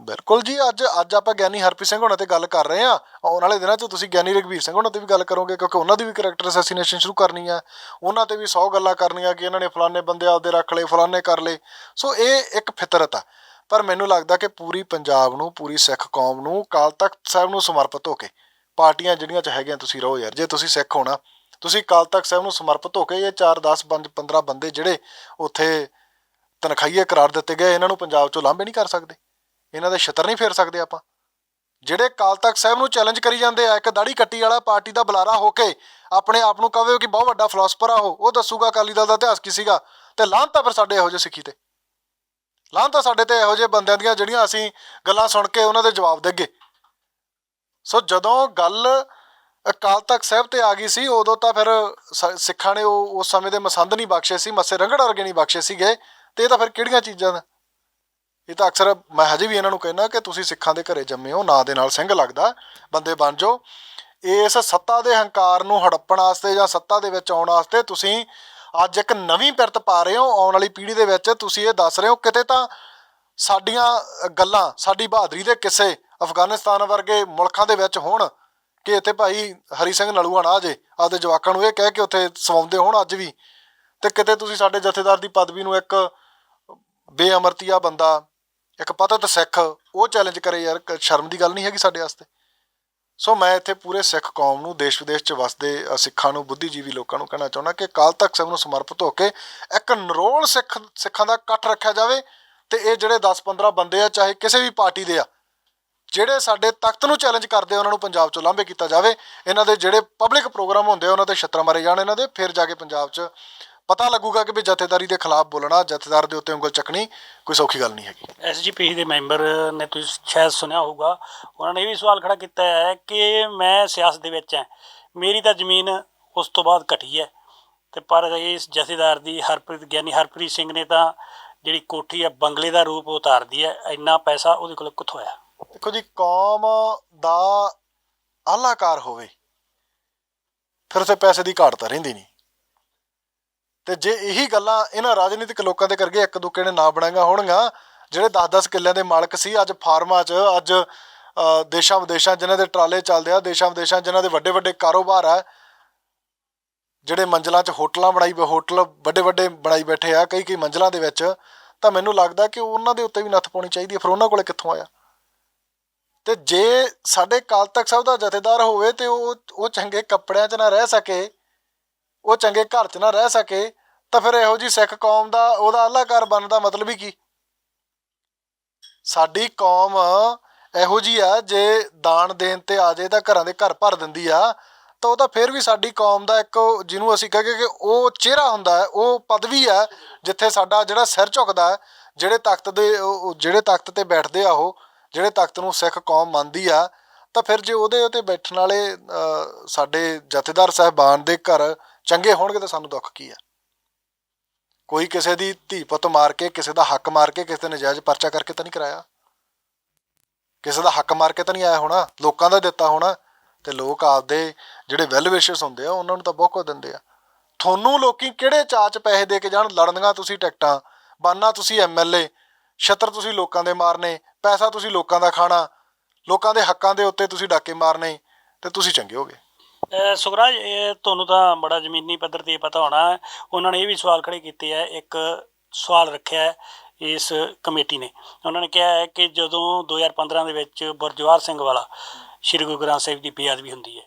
ਬਿਲਕੁਲ ਜੀ ਅੱਜ ਅੱਜ ਆਪਾਂ ਗਿਆਨੀ ਹਰਪ੍ਰੀਤ ਸਿੰਘ ਹੋਣਾ ਤੇ ਗੱਲ ਕਰ ਰਹੇ ਆ ਆਉਣ ਵਾਲੇ ਦਿਨਾਂ 'ਚ ਤੁਸੀਂ ਗਿਆਨੀ ਰਗਵੀਰ ਸਿੰਘ ਹੋਣਾ ਤੇ ਵੀ ਗੱਲ ਕਰੋਗੇ ਕਿਉਂਕਿ ਉਹਨਾਂ ਦੀ ਵੀ ਕੈਰੈਕਟਰ ਅਸੈਸੀਨੇਸ਼ਨ ਸ਼ੁਰੂ ਕਰਨੀ ਆ। ਉਹਨਾਂ ਤੇ ਵੀ 100 ਗੱਲਾਂ ਕਰਨੀਆਂ ਕਿ ਇਹਨਾਂ ਨੇ ਫਲਾਣੇ ਬੰਦੇ ਆਪਦੇ ਰੱਖ ਲਏ ਫਲਾਣੇ ਕਰ ਲਏ। ਸੋ ਇਹ ਇੱਕ ਫਿਤਰਤ ਆ। ਪਰ ਮੈਨੂੰ ਲੱਗਦਾ ਕਿ ਪੂਰੀ ਪੰਜਾਬ ਨੂੰ ਪੂਰੀ ਸਿੱਖ ਕੌਮ ਨੂੰ ਕਾਲ ਤਖਤ ਸਾਹਿਬ ਨੂੰ ਸਮਰਪਿਤ ਹੋ ਕੇ ਪਾਰਟੀਆਂ ਜਿਹੜੀਆਂ ਚ ਹੈਗੀਆਂ, ਤੁਸੀਂ ਰਹੋ ਯਾਰ। ਜੇ ਤੁਸੀਂ ਸਿੱਖ ਹੋਣਾ, ਤੁਸੀਂ ਕਾਲ ਤਖਤ ਸਾਹਿਬ ਨੂੰ ਸਮਰਪਿਤ ਹੋ ਕੇ ਇਹ 4 10 5 15 ਬੰਦੇ ਜਿਹੜੇ ਉੱਥੇ ਤਨਖਾਹੀਏ ਕਰਾਰ ਦਿੱਤੇ ਗਏ, ਇਹਨਾਂ ਨੂੰ ਪੰਜਾਬ ਚੋਂ ਲਾਂਭੇ ਨਹੀਂ ਕਰ ਸਕਦੇ। ਇਹਨਾਂ ਦੇ ਛਿੱਤਰ ਨਹੀਂ ਫੇਰ ਸਕਦੇ ਆਪਾਂ। ਜਿਹੜੇ ਕਾਲ ਤਖਤ ਸਾਹਿਬ ਨੂੰ ਚੈਲੰਜ ਕਰੀ ਜਾਂਦੇ ਆ, ਇੱਕ ਦਾੜੀ ਕੱਟੀ ਵਾਲਾ ਪਾਰਟੀ ਦਾ ਬੁਲਾਰਾ ਹੋ ਕੇ ਆਪਣੇ ਆਪ ਨੂੰ ਕਹਵੇ ਕਿ ਬਹੁਤ ਵੱਡਾ ਫਿਲਾਸਫਰ ਆ ਉਹ ਉਹ ਦੱਸੂਗਾ ਅਕਾਲੀ ਦਲ ਦਾ ਇਤਿਹਾਸ ਕੀ ਸੀਗਾ, ਤੇ ਲਾਹਨਤਾ ਫਿਰ ਸਾਡੇ ਇਹੋ ਜਿਹੇ ਸਿੱਖੀ ਤੇ। ਲਾਹਨਤਾ ਸਾਡੇ ਤੇ ਇਹੋ ਜਿਹੇ ਬੰਦਿਆਂ ਦੀਆਂ ਜਿਹੜੀਆਂ ਅਸੀਂ ਗੱਲਾਂ ਸੁਣ ਕੇ ਉਹਨਾਂ ਦੇ ਜਵਾਬ ਦੇਗੇ। ਸੋ ਜਦੋਂ ਗੱਲ ਅਕਾਲ ਤਖਤ ਸਾਹਿਬ ਤੇ ਆ ਗਈ ਸੀ, ਉਦੋਂ ਤਾਂ ਫਿਰ ਸ- ਸਿੱਖਾਂ ਨੇ ਉਹ, ਉਸ ਸਮੇਂ ਦੇ ਮਸੰਦ ਨਹੀਂ ਬਖਸ਼ੇ ਸੀ, ਮੱਸੇ ਰੰਗੜ ਵਰਗੇ ਨਹੀਂ ਬਖਸ਼ੇ ਸੀਗੇ। ਤੇ ਇਹ ਤਾਂ ਫਿਰ ਕਿਹੜੀਆਂ ਚੀਜ਼ਾਂ ਦਾ ਇਹ ਤਾਂ ਅਕਸਰ ਮੈਂ ਹਜੇ ਵੀ ਇਹਨਾਂ ਨੂੰ ਕਹਿੰਦਾ ਕਿ ਤੁਸੀਂ ਸਿੱਖਾਂ ਦੇ ਘਰੇ ਜੰਮੇ ਹੋ, ਨਾਂ ਦੇ ਨਾਲ ਸਿੰਘ ਲੱਗਦਾ, ਬੰਦੇ ਬਣ ਜਾਓ। ਇਸ ਸੱਤਾ ਦੇ ਹੰਕਾਰ ਨੂੰ ਹੜੱਪਣ ਵਾਸਤੇ ਜਾਂ ਸੱਤਾ ਦੇ ਵਿੱਚ ਆਉਣ ਵਾਸਤੇ ਤੁਸੀਂ ਅੱਜ ਇੱਕ ਨਵੀਂ ਪਿਰਤ ਪਾ ਰਹੇ ਹੋ, ਆਉਣ ਵਾਲੀ ਪੀੜ੍ਹੀ ਦੇ ਵਿੱਚ। ਤੁਸੀਂ ਇਹ ਦੱਸ ਰਹੇ ਹੋ, ਕਿਤੇ ਤਾਂ ਸਾਡੀਆਂ ਗੱਲਾਂ ਸਾਡੀ ਬਹਾਦਰੀ ਦੇ ਕਿੱਸੇ ਅਫਗਾਨਿਸਤਾਨ ਵਰਗੇ ਮੁਲਕਾਂ ਦੇ ਵਿੱਚ ਹੋਣ ਕਿ ਇੱਥੇ ਭਾਈ ਹਰੀ ਸਿੰਘ ਨਲੂਆ ਨਾ ਜੇ, ਆਪਦੇ ਜਵਾਕਾਂ ਨੂੰ ਇਹ ਕਹਿ ਕੇ ਉੱਥੇ ਸਵਾਉਂਦੇ ਹੋਣ ਅੱਜ ਵੀ। ਤੇ ਕਿਤੇ ਤੁਸੀਂ ਸਾਡੇ ਜਥੇਦਾਰ ਦੀ ਪਦਵੀ ਨੂੰ ਇੱਕ ਬੇਅਮਰਤੀਆ ਬੰਦਾ, ਇੱਕ ਪਤਤ ਸਿੱਖ, ਉਹ ਚੈਲੰਜ ਕਰੇ ਯਾਰ ਸ਼ਰਮ ਦੀ ਗੱਲ ਨਹੀਂ ਹੈਗੀ ਸਾਡੇ ਵਾਸਤੇ। ਸੋ ਮੈਂ ਇੱਥੇ ਪੂਰੇ ਸਿੱਖ ਕੌਮ ਨੂੰ, ਦੇਸ਼ ਵਿਦੇਸ਼ 'ਚ ਵਸਦੇ ਸਿੱਖਾਂ ਨੂੰ, ਬੁੱਧੀਜੀਵੀ ਲੋਕਾਂ ਨੂੰ ਕਹਿਣਾ ਚਾਹੁੰਦਾ ਕਿ ਕਾਲ ਤੱਕ ਸਭ ਨੂੰ ਸਮਰਪਿਤ ਹੋ ਕੇ ਇੱਕ ਨਰੋਲ ਸਿੱਖ, ਸਿੱਖਾਂ ਦਾ ਇਕੱਠ ਰੱਖਿਆ ਜਾਵੇ ਤੇ ਇਹ ਜਿਹੜੇ 10-15 ਬੰਦੇ ਆ, ਚਾਹੇ ਕਿਸੇ ਵੀ ਪਾਰਟੀ ਦੇ ਆ, ਜਿਹੜੇ ਸਾਡੇ ਤਖਤ ਨੂੰ ਚੈਲੰਜ ਕਰਦੇ ਉਹਨਾਂ ਨੂੰ ਪੰਜਾਬ ਚੋਂ ਲਾਂਭੇ ਕੀਤਾ ਜਾਵੇ। ਇਹਨਾਂ ਦੇ ਜਿਹੜੇ ਪਬਲਿਕ ਪ੍ਰੋਗਰਾਮ ਹੁੰਦੇ ਆ, ਉਹਨਾਂ ਤੇ ਛੱਤਰ ਮਾਰੇ ਜਾਣ ਇਹਨਾਂ ਦੇ, ਫਿਰ ਜਾ ਕੇ ਪੰਜਾਬ 'ਚ ਪਤਾ ਲੱਗੂਗਾ ਕਿ ਵੀ ਜਥੇਦਾਰੀ ਦੇ ਖਿਲਾਫ ਬੋਲਣਾ, ਜਥੇਦਾਰ ਦੇ ਉੱਤੇ ਉਂਗਲ ਚੱਕਣੀ ਕੋਈ ਸੌਖੀ ਗੱਲ ਨਹੀਂ ਹੈਗੀ। ਐਸਜੀਪੀ ਦੇ ਮੈਂਬਰ ਨੇ ਤੁਸੀਂ ਸ਼ਾਇਦ ਸੁਣਿਆ ਹੋਊਗਾ, ਉਹਨਾਂ ਨੇ ਇਹ ਵੀ ਸਵਾਲ ਖੜਾ ਕੀਤਾ ਹੈ ਕਿ ਮੈਂ ਸਿਆਸਤ ਦੇ ਵਿੱਚ ਹਾਂ, ਮੇਰੀ ਤਾਂ ਜ਼ਮੀਨ ਉਸ ਤੋਂ ਬਾਅਦ ਘਟੀ ਹੈ। ਤੇ ਪਰ ਇਸ ਜਥੇਦਾਰ ਦੀ ਹਰਪ੍ਰੀਤ ਗਿਆਨੀ ਹਰਪ੍ਰੀਤ ਸਿੰਘ ਨੇ ਤਾਂ ਜਿਹੜੀ ਕੋਠੀ ਹੈ ਬੰਗਲੇ ਦਾ ਰੂਪ ਉਤਾਰਦੀ ਹੈ ਇੰਨਾ ਪੈਸਾ ਉਹਦੇ ਕੋਲ ਕਿੱਥੋਂ ਆਇਆ? ਦੇਖੋ ਜੀ ਕੌਮ ਦਾ ਆਲਾਕਾਰ ਹੋਵੇ ਫਿਰ ਉਥੇ ਪੈਸੇ ਦੀ ਘਾਟ ਤਾਂ ਰਹਿੰਦੀ ਨਹੀਂ। ਤੇ ਜੇ ਇਹੀ ਗੱਲਾਂ ਇਹਨਾਂ ਰਾਜਨੀਤਿਕ ਲੋਕਾਂ ਦੇ ਕਰਕੇ ਇੱਕ ਦੂਕੇ ਨੇ ਨਾ ਬਣਾਈਆਂ ਹੋਣਗੀਆਂ ਜਿਹੜੇ 10-10 ਕਿੱਲਿਆਂ ਦੇ ਮਾਲਕ ਸੀ ਅੱਜ ਫਾਰਮਾਂ 'ਚ ਅੱਜ ਅ, ਦੇਸ਼ਾਂ ਵਿਦੇਸ਼ਾਂ ਜਿਨ੍ਹਾਂ ਦੇ ਟਰਾਲੇ ਚੱਲਦੇ ਆ ਦੇਸ਼ਾਂ ਵਿਦੇਸ਼ਾਂ ਜਿਨ੍ਹਾਂ ਦੇ ਵੱਡੇ ਵੱਡੇ ਕਾਰੋਬਾਰ ਆ ਜਿਹੜੇ ਮੰਜ਼ਲਾਂ 'ਚ ਹੋਟਲਾਂ ਬਣਾਈ ਹੋਟਲ ਵੱਡੇ ਵੱਡੇ ਬਣਾਈ ਬੈਠੇ ਆ, ਕਈ ਕਈ ਮੰਜ਼ਲਾਂ ਦੇ ਵਿੱਚ, ਤਾਂ ਮੈਨੂੰ ਲੱਗਦਾ ਕਿ ਉਹਨਾਂ ਦੇ ਉੱਤੇ ਵੀ ਨੱਥ ਪਾਉਣੀ ਚਾਹੀਦੀ ਹੈ, ਫਿਰ ਉਹਨਾਂ ਕੋਲੇ ਕਿੱਥੋਂ ਆਇਆ? ਤੇ ਜੇ ਸਾਡੇ ਕਾਲ ਤਖਤ ਸਾਹਿਬ ਦਾ ਜਥੇਦਾਰ ਹੋਵੇ ਤੇ ਉਹ ਉਹ ਚੰਗੇ ਕੱਪੜਿਆਂ 'ਚ ਨਾ ਰਹਿ ਸਕੇ, ਉਹ ਚੰਗੇ ਘਰ 'ਚ ਨਾ ਰਹਿ ਸਕੇ, ਤਾਂ ਫਿਰ ਇਹੋ ਜੀ ਸਿੱਖ ਕੌਮ ਦਾ, ਉਹਦਾ ਅਲਾਕਾਰ ਬਣਨ ਦਾ ਮਤਲਬ ਹੀ ਕੀ? ਸਾਡੀ ਕੌਮ ਇਹੋ ਜੀ ਆ, ਜੇ ਦਾਨ ਦੇਣ ਤੇ ਆ ਜੇ ਤਾਂ ਘਰਾਂ ਦੇ ਘਰ ਭਰ ਦਿੰਦੀ ਆ ਤਾਂ ਉਹ ਤਾਂ ਫਿਰ ਵੀ ਸਾਡੀ ਕੌਮ ਦਾ ਇੱਕ ਜਿਹਨੂੰ ਅਸੀਂ ਕਹਾਂਗੇ ਕਿ ਉਹ ਚਿਹਰਾ ਹੁੰਦਾ ਹੈ ਉਹ ਪਦਵੀ ਹੈ ਜਿੱਥੇ ਸਾਡਾ ਜਿਹੜਾ ਸਿਰ ਝੁਕਦਾ ਹੈ ਜਿਹੜੇ ਤਖਤ ਦੇ ਜਿਹੜੇ ਤਖਤ ਤੇ ਬੈਠਦੇ ਆ ਉਹ ਜਿਹੜੇ ਤਖਤ ਨੂੰ ਸਿੱਖ ਕੌਮ ਮੰਨਦੀ ਆ ਤਾਂ ਫਿਰ ਜੇ ਉਹਦੇ ਉੱਤੇ ਬੈਠਣ ਵਾਲੇ ਅ, ਸਾਡੇ ਜਥੇਦਾਰ ਸਾਹਿਬਾਨ ਦੇ ਘਰ ਚੰਗੇ ਹੋਣਗੇ ਤਾਂ ਸਾਨੂੰ ਦੁੱਖ ਕੀ ਆ? ਕੋਈ ਕਿਸੇ ਦੀ ਧੀ ਪੁੱਤ ਮਾਰ ਕੇ ਕਿਸੇ ਦਾ ਹੱਕ ਮਾਰ ਕੇ ਕਿਸੇ ਦਾ ਨਜਾਇਜ਼ ਪਰਚਾ ਕਰਕੇ ਤਾਂ ਨਹੀਂ ਕਰਾਇਆ? ਕਿਸੇ ਦਾ ਹੱਕ ਮਾਰ ਕੇ ਤਾਂ ਨਹੀਂ ਆਇਆ ਹੋਣਾ? ਲੋਕਾਂ ਦਾ ਦਿੱਤਾ ਹੋਣਾ? ਤੇ ਲੋਕ ਆਪਦੇ ਜਿਹੜੇ ਵੈਲ ਵਿਸ਼ਰਸ ਹੁੰਦੇ ਆ, ਉਹਨਾਂ ਨੂੰ ਤਾਂ ਬਹੁਤ ਦਿੰਦੇ ਆ। ਤੁਹਾਨੂੰ ਲੋਕੀ ਕਿਹੜੇ ਚਾਚ ਪੈਸੇ ਦੇ ਕੇ ਜਾਣ? ਲੜਨੀਆਂ ਤੁਸੀਂ ਟਿਕਟਾਂ, ਬਾਨਾ ਤੁਸੀਂ ਐਮਐਲਏ ਛਤਰ ਤੁਸੀਂ ਲੋਕਾਂ ਦੇ ਮਾਰਨੇ, ਪੈਸਾ ਤੁਸੀਂ ਲੋਕਾਂ ਦਾ ਖਾਣਾ, ਲੋਕਾਂ ਦੇ ਹੱਕਾਂ ਦੇ ਉੱਤੇ ਤੁਸੀਂ ਡਾਕੇ ਮਾਰਨੇ, ਤੇ ਤੁਸੀਂ ਚੰਗੇ ਹੋਗੇ। ਅਹ ਸੁਖਰਾਜ, ਇਹ ਤੁਹਾਨੂੰ ਤਾਂ ਬੜਾ ਜ਼ਮੀਨੀ ਪੱਧਰ ਤੇ ਪਤਾ ਹੋਣਾ, ਉਹਨਾਂ ਨੇ ਇਹ ਵੀ ਸਵਾਲ ਖੜੇ ਕੀਤੇ ਹੈ ਇੱਕ ਸਵਾਲ ਰੱਖਿਆ ਇਸ ਕਮੇਟੀ ਨੇ। ਉਹਨਾਂ ਨੇ ਕਿਹਾ ਹੈ ਕਿ ਜਦੋਂ 2015 ਦੇ ਵਿੱਚ ਬਰਜਵਾਰ ਸਿੰਘ ਵਾਲਾ ਸ਼੍ਰੀ ਗੁਰੂ ਗ੍ਰੰਥ ਸਾਹਿਬ ਦੀ ਬੇਅਦਬੀ ਹੁੰਦੀ ਹੈ।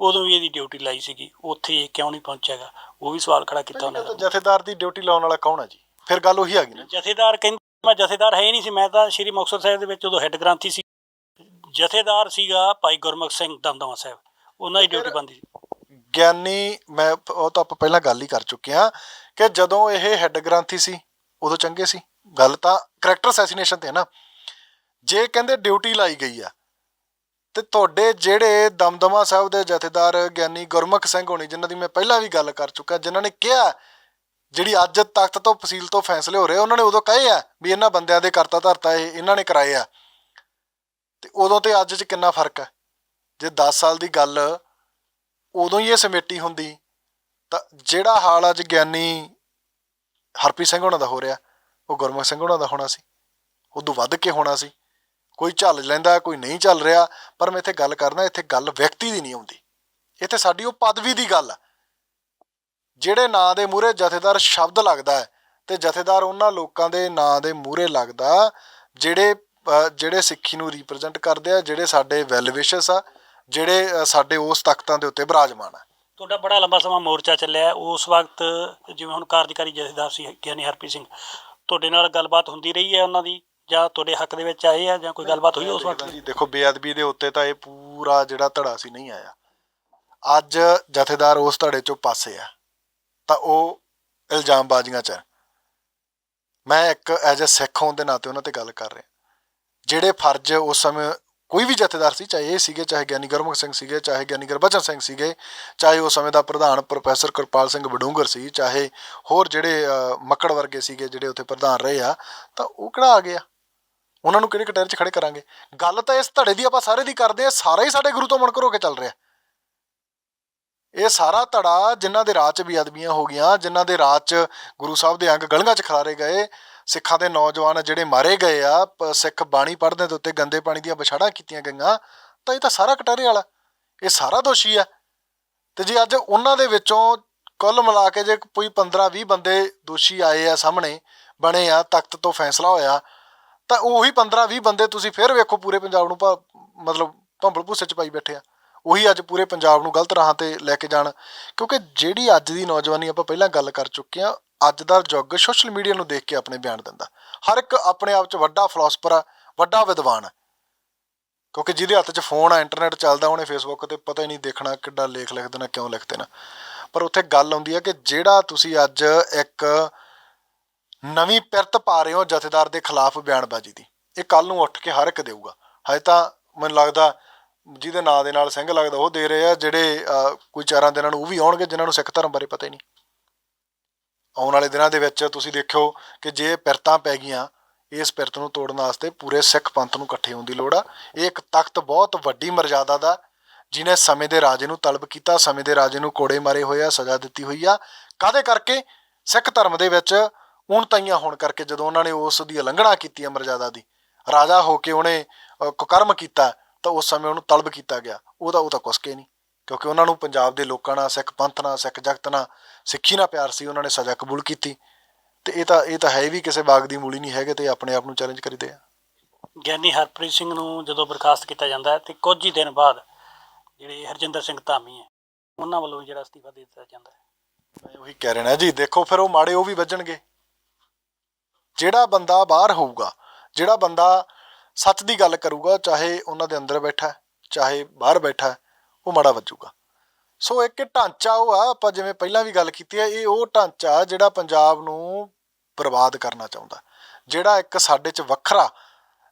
ਉਦੋਂ ਵੀ ਇਹਦੀ ਡਿਊਟੀ ਲਾਈ ਸੀਗੀ। ਉੱਥੇ ਇਹ ਕਿਉਂ ਨਹੀਂ ਪਹੁੰਚਿਆਗਾ ਉਹ ਵੀ ਸਵਾਲ ਖੜਾ ਕੀਤਾ ਉਹਨਾਂ ਨੇ। ਜਥੇਦਾਰ ਦੀ ਡਿਊਟੀ ਲਾਉਣ ਵਾਲਾ ਕੌਣ ਹੈ ਜੀ? ਫਿਰ ਗੱਲ ਉਹੀ ਆ ਗਈ ਨਾ। ਜਥੇਦਾਰ ਕਹਿੰਦੇ ਮੈਂ ਜਥੇਦਾਰ ਹੈ ਹੀ ਨਹੀਂ ਸੀ। ਮੈਂ ਤਾਂ ਸ਼੍ਰੀ ਮੁਕਤਸਰ ਸਾਹਿਬ ਦੇ ਵਿੱਚ ਉਦੋਂ ਹੈੱਡ ਗ੍ਰੰਥੀ ਸੀ। ਜਥੇਦਾਰ ਸੀਗਾ ਭਾਈ ਗੁਰਮੁਖ ਸਿੰਘ ਦਮਦਮਾ ਸਾਹਿਬ। ਉਹਨਾਂ ਦੀ ਡਿਊਟੀ ਬੰਦੀ ਸੀ। ਗਿਆਨੀ ਮੈਂ ਉਹ ਤਾਂ ਆਪਾਂ ਪਹਿਲਾਂ ਗੱਲ ਹੀ ਕਰ ਚੁੱਕੇ ਹਾਂ ਕਿ ਜਦੋਂ ਇਹ ਹੈੱਡ ਗ੍ਰੰਥੀ ਸੀ ਉਦੋਂ ਚੰਗੇ ਸੀ। ਗੱਲ ਤਾਂ ਕਰੈਕਟਰ ਅਸੈਸੀਨੇਸ਼ਨ ਤੇ ਹੈ ਨਾ। ਜੇ ਕਹਿੰਦੇ ਡਿਊਟੀ ਲਾਈ ਗਈ ਆ ਤੇ ਤੁਹਾਡੇ ਜਿਹੜੇ ਦਮਦਮਾ ਸਾਹਿਬ ਦੇ ਜਥੇਦਾਰ ਗਿਆਨੀ ਗੁਰਮੁਖ ਸਿੰਘ ਹੋਣੀ, ਜਿਨ੍ਹਾਂ ਦੀ ਮੈਂ ਪਹਿਲਾਂ ਵੀ ਗੱਲ ਕਰ ਚੁੱਕਾ, ਜਿਨ੍ਹਾਂ ਨੇ ਕਿਹਾ ਜਿਹੜੀ ਅੱਜ ਤਖਤ ਤੋਂ ਫਸੀਲ ਤੋਂ ਫੈਸਲੇ ਹੋ ਰਹੇ ਉਹਨਾਂ ਨੇ ਉਦੋਂ ਕਹੇ ਆ ਵੀ ਇਹਨਾਂ ਬੰਦਿਆਂ ਦੇ ਕਰਤਾ ਧਰਤਾ ਇਹ, ਇਹਨਾਂ ਨੇ ਕਰਾਏ ਆ। ਤੇ ਉਦੋਂ ਤੇ ਅੱਜ 'ਚ ਕਿੰਨਾ ਫ਼ਰਕ ਹੈ ਜੇ 10 ਸਾਲ ਦੀ ਗੱਲ ਉਦੋਂ ਹੀ ਇਹ ਸਮੇਟੀ ਹੁੰਦੀ, ਤਾਂ ਜਿਹੜਾ ਹਾਲ ਅੱਜ ਗਿਆਨੀ ਹਰਪ੍ਰੀਤ ਸਿੰਘ ਹੋਣਾ ਦਾ ਹੋ ਰਿਹਾ, ਉਹ ਗੁਰਮੁਖ ਸਿੰਘ ਹੋਣਾ ਦਾ ਹੋਣਾ ਸੀ, ਉਦੋਂ ਵੱਧ ਕੇ ਹੋਣਾ ਸੀ। ਕੋਈ ਝੱਲ ਲੈਂਦਾ, ਕੋਈ ਨਹੀਂ ਚੱਲ ਰਿਹਾ, ਪਰ ਮੈਂ ਇੱਥੇ ਗੱਲ ਕਰਨਾ ਇੱਥੇ ਗੱਲ ਵਿਅਕਤੀ ਦੀ ਨਹੀਂ ਆਉਂਦੀ। ਇੱਥੇ ਸਾਡੀ ਉਹ ਪਦਵੀ ਦੀ ਗੱਲ ਆ। ਜਿਹੜੇ ਨਾਂ ਦੇ ਮੂਹਰੇ ਜਥੇਦਾਰ ਸ਼ਬਦ ਲੱਗਦਾ ਹੈ ਤੇ ਜਥੇਦਾਰ ਉਹਨਾਂ ਲੋਕਾਂ ਦੇ ਨਾਂ ਦੇ ਮੂਹਰੇ ਲੱਗਦਾ, ਜਿਹੜੇ ਜਿਹੜੇ ਸਿੱਖੀ ਨੂੰ ਰਿਪਰੈਜ਼ੈਂਟ ਕਰਦੇ ਆ, ਜਿਹੜੇ ਸਾਡੇ ਵੈਲ ਆ, ਜਿਹੜੇ ਸਾਡੇ ਉਸ ਤਖਤਾਂ ਦੇ ਉੱਤੇ ਬਿਰਾਜਮਾਨ ਆ। ਤੁਹਾਡਾ ਬੜਾ ਲੰਬਾ ਸਮਾਂ ਮੋਰਚਾ ਚੱਲਿਆ ਉਸ ਵਕਤ ਜਿਵੇਂ ਹੁਣ ਕਾਰਜਕਾਰੀ ਜਥੇਦਾਰ ਸੀ ਗਿਆਨੀ ਹਰਪ੍ਰੀਤ ਸਿੰਘ, ਤੁਹਾਡੇ ਨਾਲ ਗੱਲਬਾਤ ਹੁੰਦੀ ਰਹੀ ਹੈ ਉਹਨਾਂ ਦੀ? ਜਾਂ ਤੁਹਾਡੇ ਹੱਕ ਦੇ ਵਿੱਚ ਆਏ ਆ ਜਾਂ ਕੋਈ ਗੱਲਬਾਤ ਹੋਈ ਉਸ ਵਕਤ? ਜੀ ਦੇਖੋ ਬੇਅਦਬੀ ਦੇ ਉੱਤੇ ਤਾਂ ਇਹ ਪੂਰਾ ਜਿਹੜਾ ਧੜਾ ਸੀ ਨਹੀਂ ਆਇਆ। ਅੱਜ ਜਥੇਦਾਰ ਉਸ ਧੜੇ ਚੋਂ ਪਾਸੇ ਆ ਤਾਂ ਉਹ ਇਲਜ਼ਾਮਬਾਜ਼ੀਆਂ ਚ। ਮੈਂ ਇੱਕ ਐਜ ਅ ਸਿੱਖ ਹੋਣ ਦੇ ਨਾਤੇ ਉਹਨਾਂ ਤੇ ਗੱਲ ਕਰ ਰਿਹਾ। ਜਿਹੜੇ ਫਰਜ਼ ਉਸ ਸਮੇਂ ਕੋਈ ਵੀ ਜਥੇਦਾਰ ਸੀ ਚਾਹੇ ਇਹ ਸੀਗੇ ਚਾਹੇ ਗਿਆਨੀ ਗੁਰਮੁਖ ਸਿੰਘ ਸੀਗੇ ਚਾਹੇ ਗਿਆਨੀ ਗੁਰਬਚਨ ਸਿੰਘ ਸੀਗੇ ਚਾਹੇ ਉਸ ਸਮੇਂ ਦਾ ਪ੍ਰਧਾਨ ਪ੍ਰੋਫੈਸਰ ਕਿਰਪਾਲ ਸਿੰਘ ਬਡੂੰਗਰ ਸੀ ਚਾਹੇ ਹੋਰ ਜਿਹੜੇ ਮੱਕੜ ਵਰਗੇ ਸੀਗੇ ਜਿਹੜੇ ਉੱਥੇ ਪ੍ਰਧਾਨ ਰਹੇ ਆ ਤਾਂ ਉਹ ਕਿਹੜਾ ਆ ਗਿਆ? ਉਹਨਾਂ ਨੂੰ ਕਿਹੜੇ ਕਟਹਿਰੇ 'ਚ ਖੜੇ ਕਰਾਂਗੇ? ਗੱਲ ਤਾਂ ਇਸ ਧੜੇ ਦੀ ਆਪਾਂ ਸਾਰੇ ਦੀ ਕਰਦੇ ਆ ਸਾਰੇ ਹੀ ਸਾਡੇ ਗੁਰੂ ਤੋਂ ਮੁਨਕਰ ਹੋ ਕੇ ਚੱਲ ਰਿਹਾ। ਇਹ ਸਾਰਾ ਧੜਾ ਜਿਨ੍ਹਾਂ ਦੇ ਰਾਹ 'ਚ ਬੇਅਦਬੀਆਂ ਹੋ ਗਈਆਂ, ਜਿਨ੍ਹਾਂ ਦੇ ਰਾਹ 'ਚ ਗੁਰੂ ਸਾਹਿਬ ਦੇ ਅੰਗ ਗਲੀਆਂ 'ਚ ਖਿਲਾਰੇ ਗਏ, ਸਿੱਖਾਂ ਦੇ ਨੌਜਵਾਨ ਜਿਹੜੇ ਮਾਰੇ ਗਏ ਆ ਸਿੱਖ ਬਾਣੀ ਪੜ੍ਹਦੇ ਦੇ ਉੱਤੇ ਗੰਦੇ ਪਾਣੀ ਦੀਆਂ ਵਿਛਾੜਾਂ ਕੀਤੀਆਂ ਗਈਆਂ, ਤਾਂ ਇਹ ਤਾਂ ਸਾਰਾ ਕਟਹਿਰੇ ਵਾਲਾ, ਇਹ ਸਾਰਾ ਦੋਸ਼ੀ ਆ। ਤੇ ਜੇ ਅੱਜ ਉਹਨਾਂ ਦੇ ਵਿੱਚੋਂ ਕੁੱਲ ਮਿਲਾ ਕੇ ਜੇ ਕੋਈ 15 20 ਬੰਦੇ ਦੋਸ਼ੀ ਆਏ ਆ ਸਾਹਮਣੇ, ਬਣੇ ਆ, ਤਖਤ ਤੋਂ ਫੈਸਲਾ ਹੋਇਆ ਤਾਂ ਉਹੀ 15 20 ਬੰਦੇ ਤੁਸੀਂ ਫਿਰ ਵੇਖੋ ਪੂਰੇ ਪੰਜਾਬ ਨੂੰ ਭਾ- ਮਤਲਬ ਭੰਬਲ ਭੂਸੇ ਚ ਪਾਈ ਬੈਠੇ ਆ। ਉਹੀ ਅੱਜ ਪੂਰੇ ਪੰਜਾਬ ਨੂੰ ਗਲਤ ਰਾਹਾਂ ਤੇ ਲੈ ਕੇ ਜਾਣ। ਕਿਉਂਕਿ ਜਿਹੜੀ ਅੱਜ ਦੀ ਨੌਜਵਾਨੀ ਆਪਾਂ ਪਹਿਲਾਂ ਗੱਲ ਕਰ ਚੁੱਕੇ ਆ ਅੱਜ ਦਾ ਯੁੱਗ ਸੋਸ਼ਲ ਮੀਡੀਆ ਨੂੰ ਦੇਖ ਕੇ ਆਪਣੇ ਬਿਆਨ ਦਿੰਦਾ। ਹਰ ਇੱਕ ਆਪਣੇ ਆਪ ਚ ਵੱਡਾ ਫਿਲਾਸਫਰ ਆ, ਵੱਡਾ ਵਿਦਵਾਨ ਆ। ਕਿਉਂਕਿ ਜਿਹਦੇ ਹੱਥ 'ਚ ਫੋਨ ਆ ਇੰਟਰਨੈਟ ਚੱਲਦਾ, ਉਹਨੇ ਫੇਸਬੁੱਕ ਤੇ ਪਤਾ ਹੀ ਨਹੀਂ ਦੇਖਣਾ ਕਿੱਡਾ ਲੇਖ ਲਿਖ ਦੇਣਾ, ਕਿਉਂ ਲਿਖ ਦੇਣਾ। ਪਰ ਉੱਥੇ ਗੱਲ ਆਉਂਦੀ ਹੈ ਕਿ ਜਿਹੜਾ ਤੁਸੀਂ ਅੱਜ ਇੱਕ ਨਵੀਂ ਪਿਰਤ ਪਾ ਰਹੇ ਹੋ ਜਥੇਦਾਰ ਦੇ ਖਿਲਾਫ ਬਿਆਨਬਾਜ਼ੀ ਦੀ। ਇਹ ਕੱਲ ਨੂੰ ਉੱਠ ਕੇ ਹਰ ਇੱਕ ਦੇਊਗਾ। ਹਜੇ ਤਾਂ ਮੈਨੂੰ ਲੱਗਦਾ ਜਿਹਦੇ ਨਾਂ ਦੇ ਨਾਲ ਸਿੰਘ ਲੱਗਦਾ, ਉਹ ਦੇ ਰਹੇ ਆ ਜਿਹੜੇ ਕੋਈ ਚਾਰਾਂ ਦਿਨਾਂ ਨੂੰ ਉਹ ਵੀ ਆਉਣਗੇ, ਜਿਨ੍ਹਾਂ ਨੂੰ ਸਿੱਖ ਧਰਮ ਬਾਰੇ ਪਤਾ ਹੀ ਨਹੀਂ। ਆਉਣ ਵਾਲੇ ਦਿਨਾਂ ਦੇ ਵਿੱਚ ਤੁਸੀਂ ਦੇਖਿਓ ਕਿ ਜੇ ਪਿਰਤਾਂ ਪੈ ਗਈਆਂ, ਇਸ ਪਿਰਤ ਨੂੰ ਤੋੜਨ ਵਾਸਤੇ ਪੂਰੇ ਸਿੱਖ ਪੰਥ ਨੂੰ ਇਕੱਠੇ ਹੋਣ ਦੀ ਲੋੜ ਆ। ਇਹ ਇੱਕ ਤਖਤ ਬਹੁਤ ਵੱਡੀ ਮਰਜ਼ਾਦਾ ਦਾ ਜਿਨੇ ਸਮੇਂ ਦੇ ਰਾਜੇ ਨੂੰ ਤਲਬ ਕੀਤਾ, ਸਮੇਂ ਦੇ ਰਾਜੇ ਨੂੰ ਕੋੜੇ ਮਾਰੇ ਹੋਏ ਆ, ਸਜ਼ਾ ਦਿੱਤੀ ਹੋਈ ਆ। ਕਾਦੇ ਕਰਕੇ? ਸਿੱਖ ਧਰਮ ਦੇ ਵਿੱਚ ਉਣਤਾਈਆਂ ਹੋਣ ਕਰਕੇ ਜਦੋਂ ਉਹਨਾਂ ਨੇ ਉਸ ਦੀ ਉਲੰਘਣਾ ਕੀਤੀ ਆ ਮਰਜ਼ਾਦਾ ਦੀ ਰਾਜਾ ਹੋ ਕੇ ਉਹਨੇ ਕੁਕਰਮ ਕੀਤਾ ਤਾਂ ਉਸ ਸਮੇਂ ਉਹਨੂੰ ਤਲਬ ਕੀਤਾ ਗਿਆ। ਉਹਦਾ ਉਹ ਤਾਂ ਕੁਸਕੇ ਨਹੀਂ ਕਿਉਂਕਿ ਉਹਨਾਂ ਨੂੰ ਪੰਜਾਬ ਦੇ ਲੋਕਾਂ ਨਾਲ ਸਿੱਖ ਪੰਥ ਨਾਲ ਸਿੱਖ ਜਗਤ ਨਾਲ ਸਿੱਖੀ ਨਾਲ ਪਿਆਰ ਸੀ ਉਹਨਾਂ ਨੇ ਸਜ਼ਾ ਕਬੂਲ ਕੀਤੀ। ਤੇ ਇਹ ਤਾਂ ਇਹ ਤਾਂ ਹੈ ਵੀ ਕਿਸੇ ਬਾਗ ਦੀ ਮੂਲੀ ਨਹੀਂ ਹੈਗੇ ਤੇ ਆਪਣੇ ਆਪ ਨੂੰ ਚੈਲੰਜ ਕਰੀਦੇ ਆ। ਗਿਆਨੀ ਹਰਪ੍ਰੀਤ ਸਿੰਘ ਨੂੰ ਜਦੋਂ ਬਰਖਾਸਤ ਕੀਤਾ ਜਾਂਦਾ ਹੈ ਤੇ ਕੁਝ ਹੀ ਦਿਨ ਬਾਅਦ ਜਿਹੜੇ ਹਰਜਿੰਦਰ ਸਿੰਘ ਧਾਮੀ ਹੈ ਉਹਨਾਂ ਵੱਲੋਂ ਵੀ ਜਿਹੜਾ ਅਸਤੀਫਾ ਦੇ ਦਿੱਤਾ ਜਾਂਦਾ ਹੈ। ਮੈਂ ਉਹੀ ਕਹਿ ਰਿਹਾ ਜੀ ਦੇਖੋ ਫਿਰ ਉਹ ਮਾੜੇ ਉਹ ਵੀ ਵੱਜਣਗੇ। ਜਿਹੜਾ ਬੰਦਾ ਬਾਹਰ ਹੋਊਗਾ ਜਿਹੜਾ ਬੰਦਾ ਸੱਚ ਦੀ ਗੱਲ ਕਰੂਗਾ ਚਾਹੇ ਉਹਨਾਂ ਦੇ ਅੰਦਰ ਬੈਠਾ ਚਾਹੇ ਬਾਹਰ ਬੈਠਾ ਉਹ ਮਾੜਾ ਵੱਜੂਗਾ। ਸੋ ਇੱਕ ਢਾਂਚਾ ਉਹ ਆ ਆਪਾਂ ਜਿਵੇਂ ਪਹਿਲਾਂ ਵੀ ਗੱਲ ਕੀਤੀ ਹੈ ਇਹ ਉਹ ਢਾਂਚਾ ਜਿਹੜਾ ਪੰਜਾਬ ਨੂੰ ਬਰਬਾਦ ਕਰਨਾ ਚਾਹੁੰਦਾ ਜਿਹੜਾ ਇੱਕ ਸਾਡੇ 'ਚ ਵੱਖਰਾ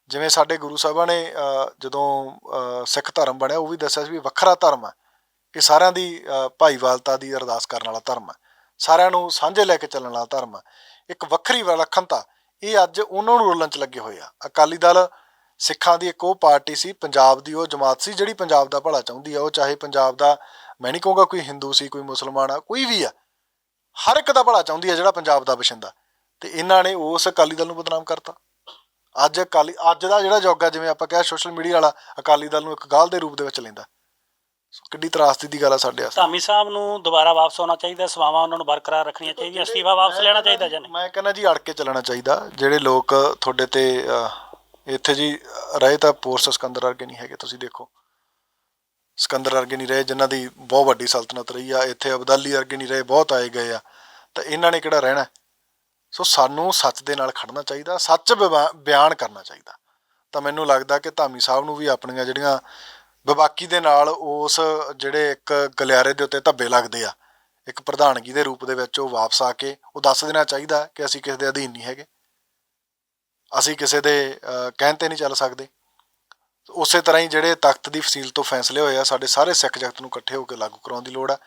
ਜਿਵੇਂ ਸਾਡੇ ਗੁਰੂ ਸਾਹਿਬਾਂ ਨੇ ਅਹ, ਜਦੋਂ ਅਹ, ਸਿੱਖ ਧਰਮ ਬਣਿਆ ਉਹ ਵੀ ਦੱਸਿਆ ਸੀ ਵੀ ਵੱਖਰਾ ਧਰਮ ਹੈ। ਇਹ ਸਾਰਿਆਂ ਦੀ ਅਹ, ਭਾਈਵਾਲਤਾ ਦੀ ਅਰਦਾਸ ਕਰਨ ਵਾਲਾ ਧਰਮ ਹੈ। ਸਾਰਿਆਂ ਨੂੰ ਸਾਂਝੇ ਲੈ ਕੇ ਚੱਲਣ ਵਾਲਾ ਧਰਮ ਹੈ। ਇੱਕ ਵੱਖਰੀ ਵਿਲੱਖਣਤਾ। ਇਹ ਅੱਜ ਉਹਨਾਂ ਨੂੰ ਰੋਲਣ 'ਚ ਲੱਗੇ ਹੋਏ ਆ। ਅਕਾਲੀ ਦਲ ਸਿੱਖਾਂ ਦੀ ਇੱਕ ਉਹ ਪਾਰਟੀ ਸੀ, ਪੰਜਾਬ ਦੀ ਉਹ ਜਮਾਤ ਸੀ, ਜਿਹੜੀ ਪੰਜਾਬ ਦਾ ਭਲਾ ਚਾਹੁੰਦੀ ਆ। ਉਹ ਚਾਹੇ ਪੰਜਾਬ ਦਾ, ਮੈਂ ਨਹੀਂ ਕਹੂੰਗਾ ਕੋਈ ਹਿੰਦੂ ਸੀ, ਕੋਈ ਮੁਸਲਮਾਨ ਆ, ਕੋਈ ਵੀ ਆ, ਹਰ ਇੱਕ ਦਾ ਭਲਾ ਚਾਹੁੰਦੀ ਆ ਜਿਹੜਾ ਪੰਜਾਬ ਦਾ ਵਸਿੰਦਾ ਤੇ ਇਹਨਾਂ ਨੇ ਉਸ ਅਕਾਲੀ ਦਲ ਨੂੰ ਬਦਨਾਮ ਕਰਤਾ। ਅੱਜ ਅਕਾਲੀ, ਅੱਜ ਦਾ ਜਿਹੜਾ ਯੁੱਗ ਆ, ਜਿਵੇਂ ਆਪਾਂ ਕਿਹਾ, ਸੋਸ਼ਲ ਮੀਡੀਆ ਵਾਲਾ ਅਕਾਲੀ ਦਲ ਨੂੰ ਇੱਕ ਗਾਲ ਦੇ ਰੂਪ ਦੇ ਵਿੱਚ ਲੈਂਦਾ। ਸੋ ਕਿੱਡੀ ਤਰਾਸਦੀ ਦੀ ਗੱਲ ਆ ਸਾਡੇ ਵਾਸਤੇ। ਧਾਮੀ ਸਾਹਿਬ ਨੂੰ ਦੁਬਾਰਾ ਵਾਪਸ ਆਉਣਾ ਚਾਹੀਦਾ ਸੇਵਾਵਾਂ ਉਹਨਾਂ ਨੂੰ ਬਰਕਰਾਰ ਰੱਖਣੀਆਂ ਚਾਹੀਦੀਆਂ ਅਸਤੀਫਾ ਵਾਪਸ ਲੈਣਾ ਚਾਹੀਦਾ ਜਾਂ ਨਹੀਂ? ਮੈਂ ਕਹਿੰਦਾ ਜੀ ਅੜ ਕੇ ਚੱਲਣਾ ਚਾਹੀਦਾ। ਜਿਹੜੇ ਲੋਕ ਤੁਹਾਡੇ ਤੇ ਇੱਥੇ ਜੀ ਰਹੇ ਤਾਂ ਪੋਰਸ ਸਿਕੰਦਰ ਵਰਗੇ ਨਹੀਂ ਹੈਗੇ ਤੁਸੀਂ ਦੇਖੋ। ਸਿਕੰਦਰ ਵਰਗੇ ਨਹੀਂ ਰਹੇ ਜਿਨ੍ਹਾਂ ਦੀ ਬਹੁਤ ਵੱਡੀ ਸਲਤਨਤ ਰਹੀ ਆ। ਇੱਥੇ ਅਬਦਾਲੀ ਵਰਗੇ ਨਹੀਂ ਰਹੇ ਬਹੁਤ ਆਏ ਗਏ ਆ। ਤਾਂ ਇਹਨਾਂ ਨੇ ਕਿਹੜਾ ਰਹਿਣਾ? ਸੋ ਸਾਨੂੰ ਸੱਚ ਦੇ ਨਾਲ ਖੜਨਾ ਚਾਹੀਦਾ ਸੱਚ ਬਿਆਨ ਕਰਨਾ ਚਾਹੀਦਾ। ਤਾਂ ਮੈਨੂੰ ਲੱਗਦਾ ਕਿ ਧਾਮੀ ਸਾਹਿਬ ਨੂੰ ਵੀ ਆਪਣੀਆਂ ਜਿਹੜੀਆਂ ਵਿਵਾਕੀ ਦੇ ਨਾਲ ਉਸ ਜਿਹੜੇ ਇੱਕ ਗਲਿਆਰੇ ਦੇ ਉੱਤੇ ਧੱਬੇ ਲੱਗਦੇ ਆ, ਇੱਕ ਪ੍ਰਧਾਨਗੀ ਦੇ ਰੂਪ ਦੇ ਵਿੱਚ ਉਹ ਵਾਪਸ ਆ ਕੇ ਉਹ ਦੱਸ ਦੇਣਾ ਚਾਹੀਦਾ ਕਿ ਅਸੀਂ ਕਿਸੇ ਦੇ ਅਧੀਨ ਨਹੀਂ ਹੈਗੇ। ਅਸੀਂ ਕਿਸੇ ਦੇ ਕਹਿਣ ਤੇ ਨਹੀਂ ਚੱਲ ਸਕਦੇ। ਉਸੇ ਤਰ੍ਹਾਂ ਹੀ ਜਿਹੜੇ ਤਖਤ ਦੀ ਫਸੀਲ ਤੋਂ ਫੈਸਲੇ ਹੋਏ ਆ, ਸਾਡੇ ਸਾਰੇ ਸਿੱਖ ਜਗਤ ਨੂੰ ਇਕੱਠੇ ਹੋ ਕੇ ਲਾਗੂ ਕਰਾਉਣ ਦੀ ਲੋੜ ਆ।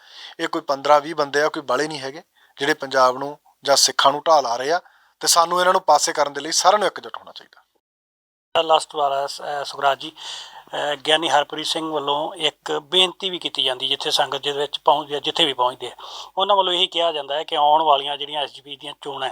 ਇਹ ਕੋਈ 15 20 ਬੰਦੇ ਆ, ਕੋਈ ਬਾਲੇ ਨਹੀਂ ਹੈਗੇ, ਜਿਹੜੇ ਪੰਜਾਬ ਨੂੰ ਜਾਂ ਸਿੱਖਾਂ ਨੂੰ ਢਾਲ ਆ ਰਹੇ ਆ ਤੇ ਸਾਨੂੰ ਇਹਨਾਂ ਨੂੰ ਪਾਸੇ ਕਰਨ ਦੇ ਲਈ ਸਾਰਿਆਂ ਨੂੰ ਇਕਜੁੱਟ ਹੋਣਾ ਚਾਹੀਦਾ। ਲਾਸਟ ਵਾਲਾ ਸੁਖਰਾਜ ਜੀ ਗਿਆਨੀ ਹਰਪ੍ਰੀਤ ਸਿੰਘ ਵੱਲੋਂ ਇੱਕ ਬੇਨਤੀ ਵੀ ਕੀਤੀ ਜਾਂਦੀ ਜਿੱਥੇ ਸੰਗਤ ਦੇ ਵਿੱਚ ਪਹੁੰਚਦੀ ਹੈ ਜਿੱਥੇ ਵੀ ਪਹੁੰਚਦੇ ਆ। ਉਹਨਾਂ ਵੱਲੋਂ ਇਹੀ ਕਿਹਾ ਜਾਂਦਾ ਹੈ ਕਿ ਆਉਣ ਵਾਲੀਆਂ ਜਿਹੜੀਆਂ ਐਸਜੀਪੀ ਦੀਆਂ ਚੋਣਾਂ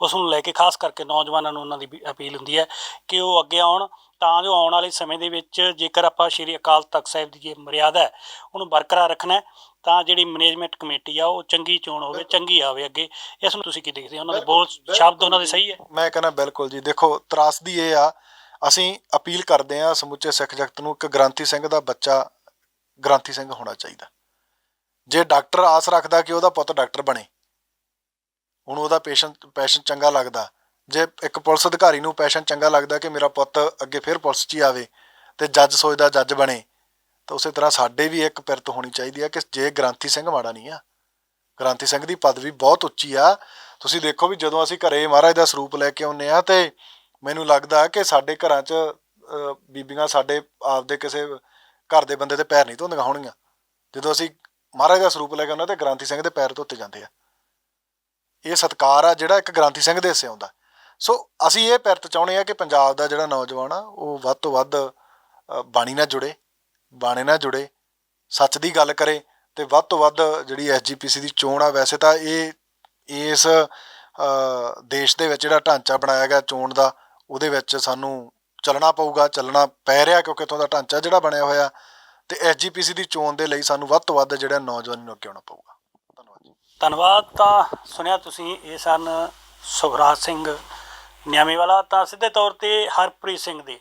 ਉਸ ਨੂੰ ਲੈ ਕੇ ਖਾਸ ਕਰਕੇ ਨੌਜਵਾਨਾਂ ਨੂੰ ਉਹਨਾਂ ਦੀ ਅਪੀਲ ਹੁੰਦੀ ਹੈ ਕਿ ਉਹ ਅੱਗੇ ਆਉਣ। ਤਾਂ ਜੋ ਆਉਣ ਵਾਲੇ ਸਮੇਂ ਦੇ ਵਿੱਚ ਜੇਕਰ ਆਪਾਂ ਸ਼੍ਰੀ ਅਕਾਲ ਤਖਤ ਸਾਹਿਬ ਦੀ ਜੇ ਮਰਿਆਦਾ ਹੈ ਉਹਨੂੰ ਬਰਕਰਾਰ ਰੱਖਣਾ ਹੈ, ਤਾਂ ਜਿਹੜੀ ਮੈਨੇਜਮੈਂਟ ਕਮੇਟੀ ਆ ਉਹ ਚੰਗੀ ਚੋਣ ਹੋਵੇ ਚੰਗੀ ਆਵੇ ਅੱਗੇ। ਇਸ ਨੂੰ ਤੁਸੀਂ ਕੀ ਦੇਖਦੇ ਹੋ? ਉਹਨਾਂ ਦੇ ਬੋਲ ਸ਼ਬਦ ਉਹਨਾਂ ਦੇ ਸਹੀ ਹੈ? ਮੈਂ ਕਹਿੰਦਾ ਬਿਲਕੁਲ ਜੀ। ਦੇਖੋ ਤਰਾਸਦੀ ਇਹ ਆ ਅਸੀਂ ਅਪੀਲ ਕਰਦੇ ਹਾਂ ਸਮੁੱਚੇ ਸਿੱਖ ਜਗਤ ਨੂੰ ਕਿ ਗ੍ਰਾਂਥੀ ਸਿੰਘ ਦਾ ਬੱਚਾ ਗ੍ਰਾਂਥੀ ਸਿੰਘ ਹੋਣਾ ਚਾਹੀਦਾ। ਜੇ ਡਾਕਟਰ ਆਸ ਰੱਖਦਾ ਕਿ ਉਹਦਾ ਪੁੱਤ ਡਾਕਟਰ ਬਣੇ ਉਹਨੂੰ ਉਹਦਾ ਪੈਸ਼ਨ ਪੈਸ਼ਨ ਚੰਗਾ ਲੱਗਦਾ। ਜੇ ਇੱਕ ਪੁਲਿਸ ਅਧਿਕਾਰੀ ਨੂੰ ਪੈਸ਼ਨ ਚੰਗਾ ਲੱਗਦਾ ਕਿ ਮੇਰਾ ਪੁੱਤ ਅੱਗੇ ਫਿਰ ਪੁਲਿਸ 'ਚ ਹੀ ਆਵੇ ਤੇ ਜੱਜ ਸੋਚਦਾ ਜੱਜ ਬਣੇ, ਤਾਂ ਉਸੇ ਤਰ੍ਹਾਂ ਸਾਡੇ ਵੀ ਇੱਕ ਪਿਰਤ ਹੋਣੀ ਚਾਹੀਦੀ ਹੈ ਕਿ ਜੇ ਗ੍ਰਾਂਥੀ ਸਿੰਘ ਮਾੜਾ ਨਹੀਂ ਆ, ਗ੍ਰਾਂਥੀ ਸਿੰਘ ਦੀ ਪਦਵੀ ਬਹੁਤ ਉੱਚੀ ਆ। ਤੁਸੀਂ ਦੇਖੋ ਵੀ ਜਦੋਂ ਅਸੀਂ ਘਰੇ ਮਹਾਰਾਜ ਦਾ ਸਰੂਪ ਲੈ ਕੇ ਆਉਂਦੇ ਆ ਤੇ ਮੈਨੂੰ ਲੱਗਦਾ ਕਿ ਸਾਡੇ ਘਰਾਂ 'ਚ ਅਹ, ਬੀਬੀਆਂ ਸਾਡੇ ਆਪਦੇ ਕਿਸੇ ਘਰ ਦੇ ਬੰਦੇ ਦੇ ਪੈਰ ਨਹੀਂ ਧੋਂਦੀਆਂ ਹੋਣਗੀਆਂ। ਜਦੋਂ ਅਸੀਂ ਮਹਾਰਾਜ ਦਾ ਸਰੂਪ ਲੈ ਕੇ ਆਉਂਦੇ ਤੇ ਗ੍ਰਾਂਥੀ ਸਿੰਘ ਦੇ ਪੈਰ ਧੋਤੇ ਜਾਂਦੇ ਆ। ਇਹ ਸਤਕਾਰ ਆ ਜਿਹੜਾ ਇੱਕ ਗ੍ਰਾਂਥੀ ਸਿੰਘ ਦੇ ਹਿੱਸੇ ਆਉਂਦਾ। ਸੋ ਅਸੀਂ ਇਹ ਪੈਰ ਚਾਹੁੰਦੇ ਆ ਕਿ ਪੰਜਾਬ ਦਾ ਜਿਹੜਾ ਨੌਜਵਾਨ ਆ ਉਹ ਵੱਧ ਤੋਂ ਵੱਧ ਅ, ਬਾਣੀ ਨਾਲ ਜੁੜੇ ਬਾਣੇ ਨਾਲ ਜੁੜੇ ਸੱਚ ਦੀ ਗੱਲ ਕਰੇ ਤੇ ਵੱਧ ਤੋਂ ਵੱਧ ਜਿਹੜੀ ਐਸਜੀਪੀਸੀ ਦੀ ਚੋਣ ਆ ਵੈਸੇ ਤਾਂ ਇਹ ਇਸ ਅ, ਦੇਸ਼ ਦੇ ਵਿੱਚ ਜਿਹੜਾ ਢਾਂਚਾ ਬਣਾਇਆ ਗਿਆ ਚੋਣ ਦਾ ਉਹਦੇ ਵਿੱਚ ਸਾਨੂੰ ਚੱਲਣਾ ਪਊਗਾ, ਚੱਲਣਾ ਪੈ ਰਿਹਾ ਕਿਉਂਕਿ ਇੱਥੋਂ ਦਾ ਢਾਂਚਾ ਜਿਹੜਾ ਬਣਿਆ ਹੋਇਆ ਤੇ ਐਸਜੀਪੀਸੀ ਦੀ ਚੋਣ ਦੇ ਲਈ ਸਾਨੂੰ ਵੱਧ ਤੋਂ ਵੱਧ ਜਿਹੜਾ ਨੌਜਵਾਨੀ ਨੂੰ ਅੱਗੇ ਆਉਣਾ ਪਊਗਾ। ਧੰਨਵਾਦ ਜੀ। ਧੰਨਵਾਦ ਤਾਂ ਸੁਣਿਆ ਤੁਸੀਂ, ਇਹ ਸਨ ਸੁਖਰਾਜ ਸਿੰਘ ਨਿਆਮੇਵਾਲਾ ਤਾਂ ਸਿੱਧੇ ਤੌਰ ਤੇ ਹਰਪ੍ਰੀਤ ਸਿੰਘ ਦੇ।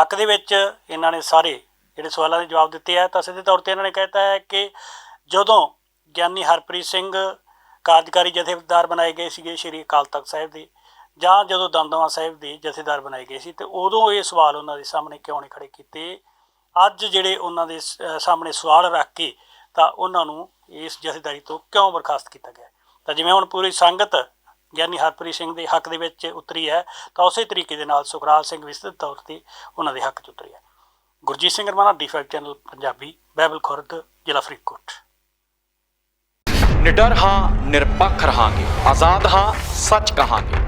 ਹੱਕ ਦੇ ਵਿੱਚ ਇਹਨਾਂ ਨੇ ਸਾਰੇ ਜਿਹੜੇ ਸਵਾਲਾਂ ਦੇ ਜਵਾਬ ਦਿੱਤੇ ਆ, ਤਾਂ ਸਿੱਧੇ ਤੌਰ ਤੇ ਇਹਨਾਂ ਨੇ ਕਹਿਤਾ ਹੈ ਕਿ ਜਦੋਂ ਗਿਆਨੀ ਹਰਪ੍ਰੀਤ ਸਿੰਘ ਕਾਰਜਕਾਰੀ ਜਥੇਦਾਰ ਬਣਾਏ ਗਏ ਸੀਗੇ ਸ਼੍ਰੀ ਅਕਾਲ ਤਖਤ ਸਾਹਿਬ ਦੇ ਜਾਂ ਜਦੋਂ ਦਮਦਮਾ ਸਾਹਿਬ ਦੇ ਜਥੇਦਾਰ ਬਣਾਏ ਗਏ ਸੀ ਤੇ ਉਦੋਂ ਇਹ ਸਵਾਲ ਉਹਨਾਂ ਦੇ ਸਾਹਮਣੇ ਕਿਉਂ ਨਹੀਂ ਖੜੇ ਕੀਤੇ? ਅੱਜ ਜਿਹੜੇ ਉਹਨਾਂ ਦੇ ਸਾਹਮਣੇ ਸਵਾਲ ਰੱਖ ਕੇ ਤਾਂ ਉਹਨਾਂ ਨੂੰ ਇਸ ਜਥੇਦਾਰੀ ਤੋਂ ਕਿਉਂ ਬਰਖਾਸਤ ਕੀਤਾ ਗਿਆ? ਤਾਂ ਜਿਵੇਂ ਹੁਣ ਪੂਰੀ ਸੰਗਤ ਗਿਆਨੀ ਹਰਪ੍ਰੀਤ ਸਿੰਘ ਦੇ ਹੱਕ ਦੇ ਵਿੱਚ ਉਤਰੀ ਹੈ, ਤਾਂ ਉਸੇ ਤਰੀਕੇ ਦੇ ਨਾਲ ਸੁਖਰਾਜ ਸਿੰਘ ਵਿਸਤ੍ਰਿਤ ਤੌਰ ਤੇ ਉਹਨਾਂ ਦੇ ਹੱਕ 'ਚ ਉਤਰੀ ਹੈ। Gurjeet Singh Ramana D five channel Punjabi Baibal Khurd, ਜ਼ਿਲ੍ਹਾ ਫਰੀਦਕੋਟ। ਨਿਡਰ ਹਾਂ, ਨਿਰਪੱਖ ਰਹਾਂਗੇ, ਆਜ਼ਾਦ ਹਾਂ, ਸੱਚ ਕਹਾਂਗੇ।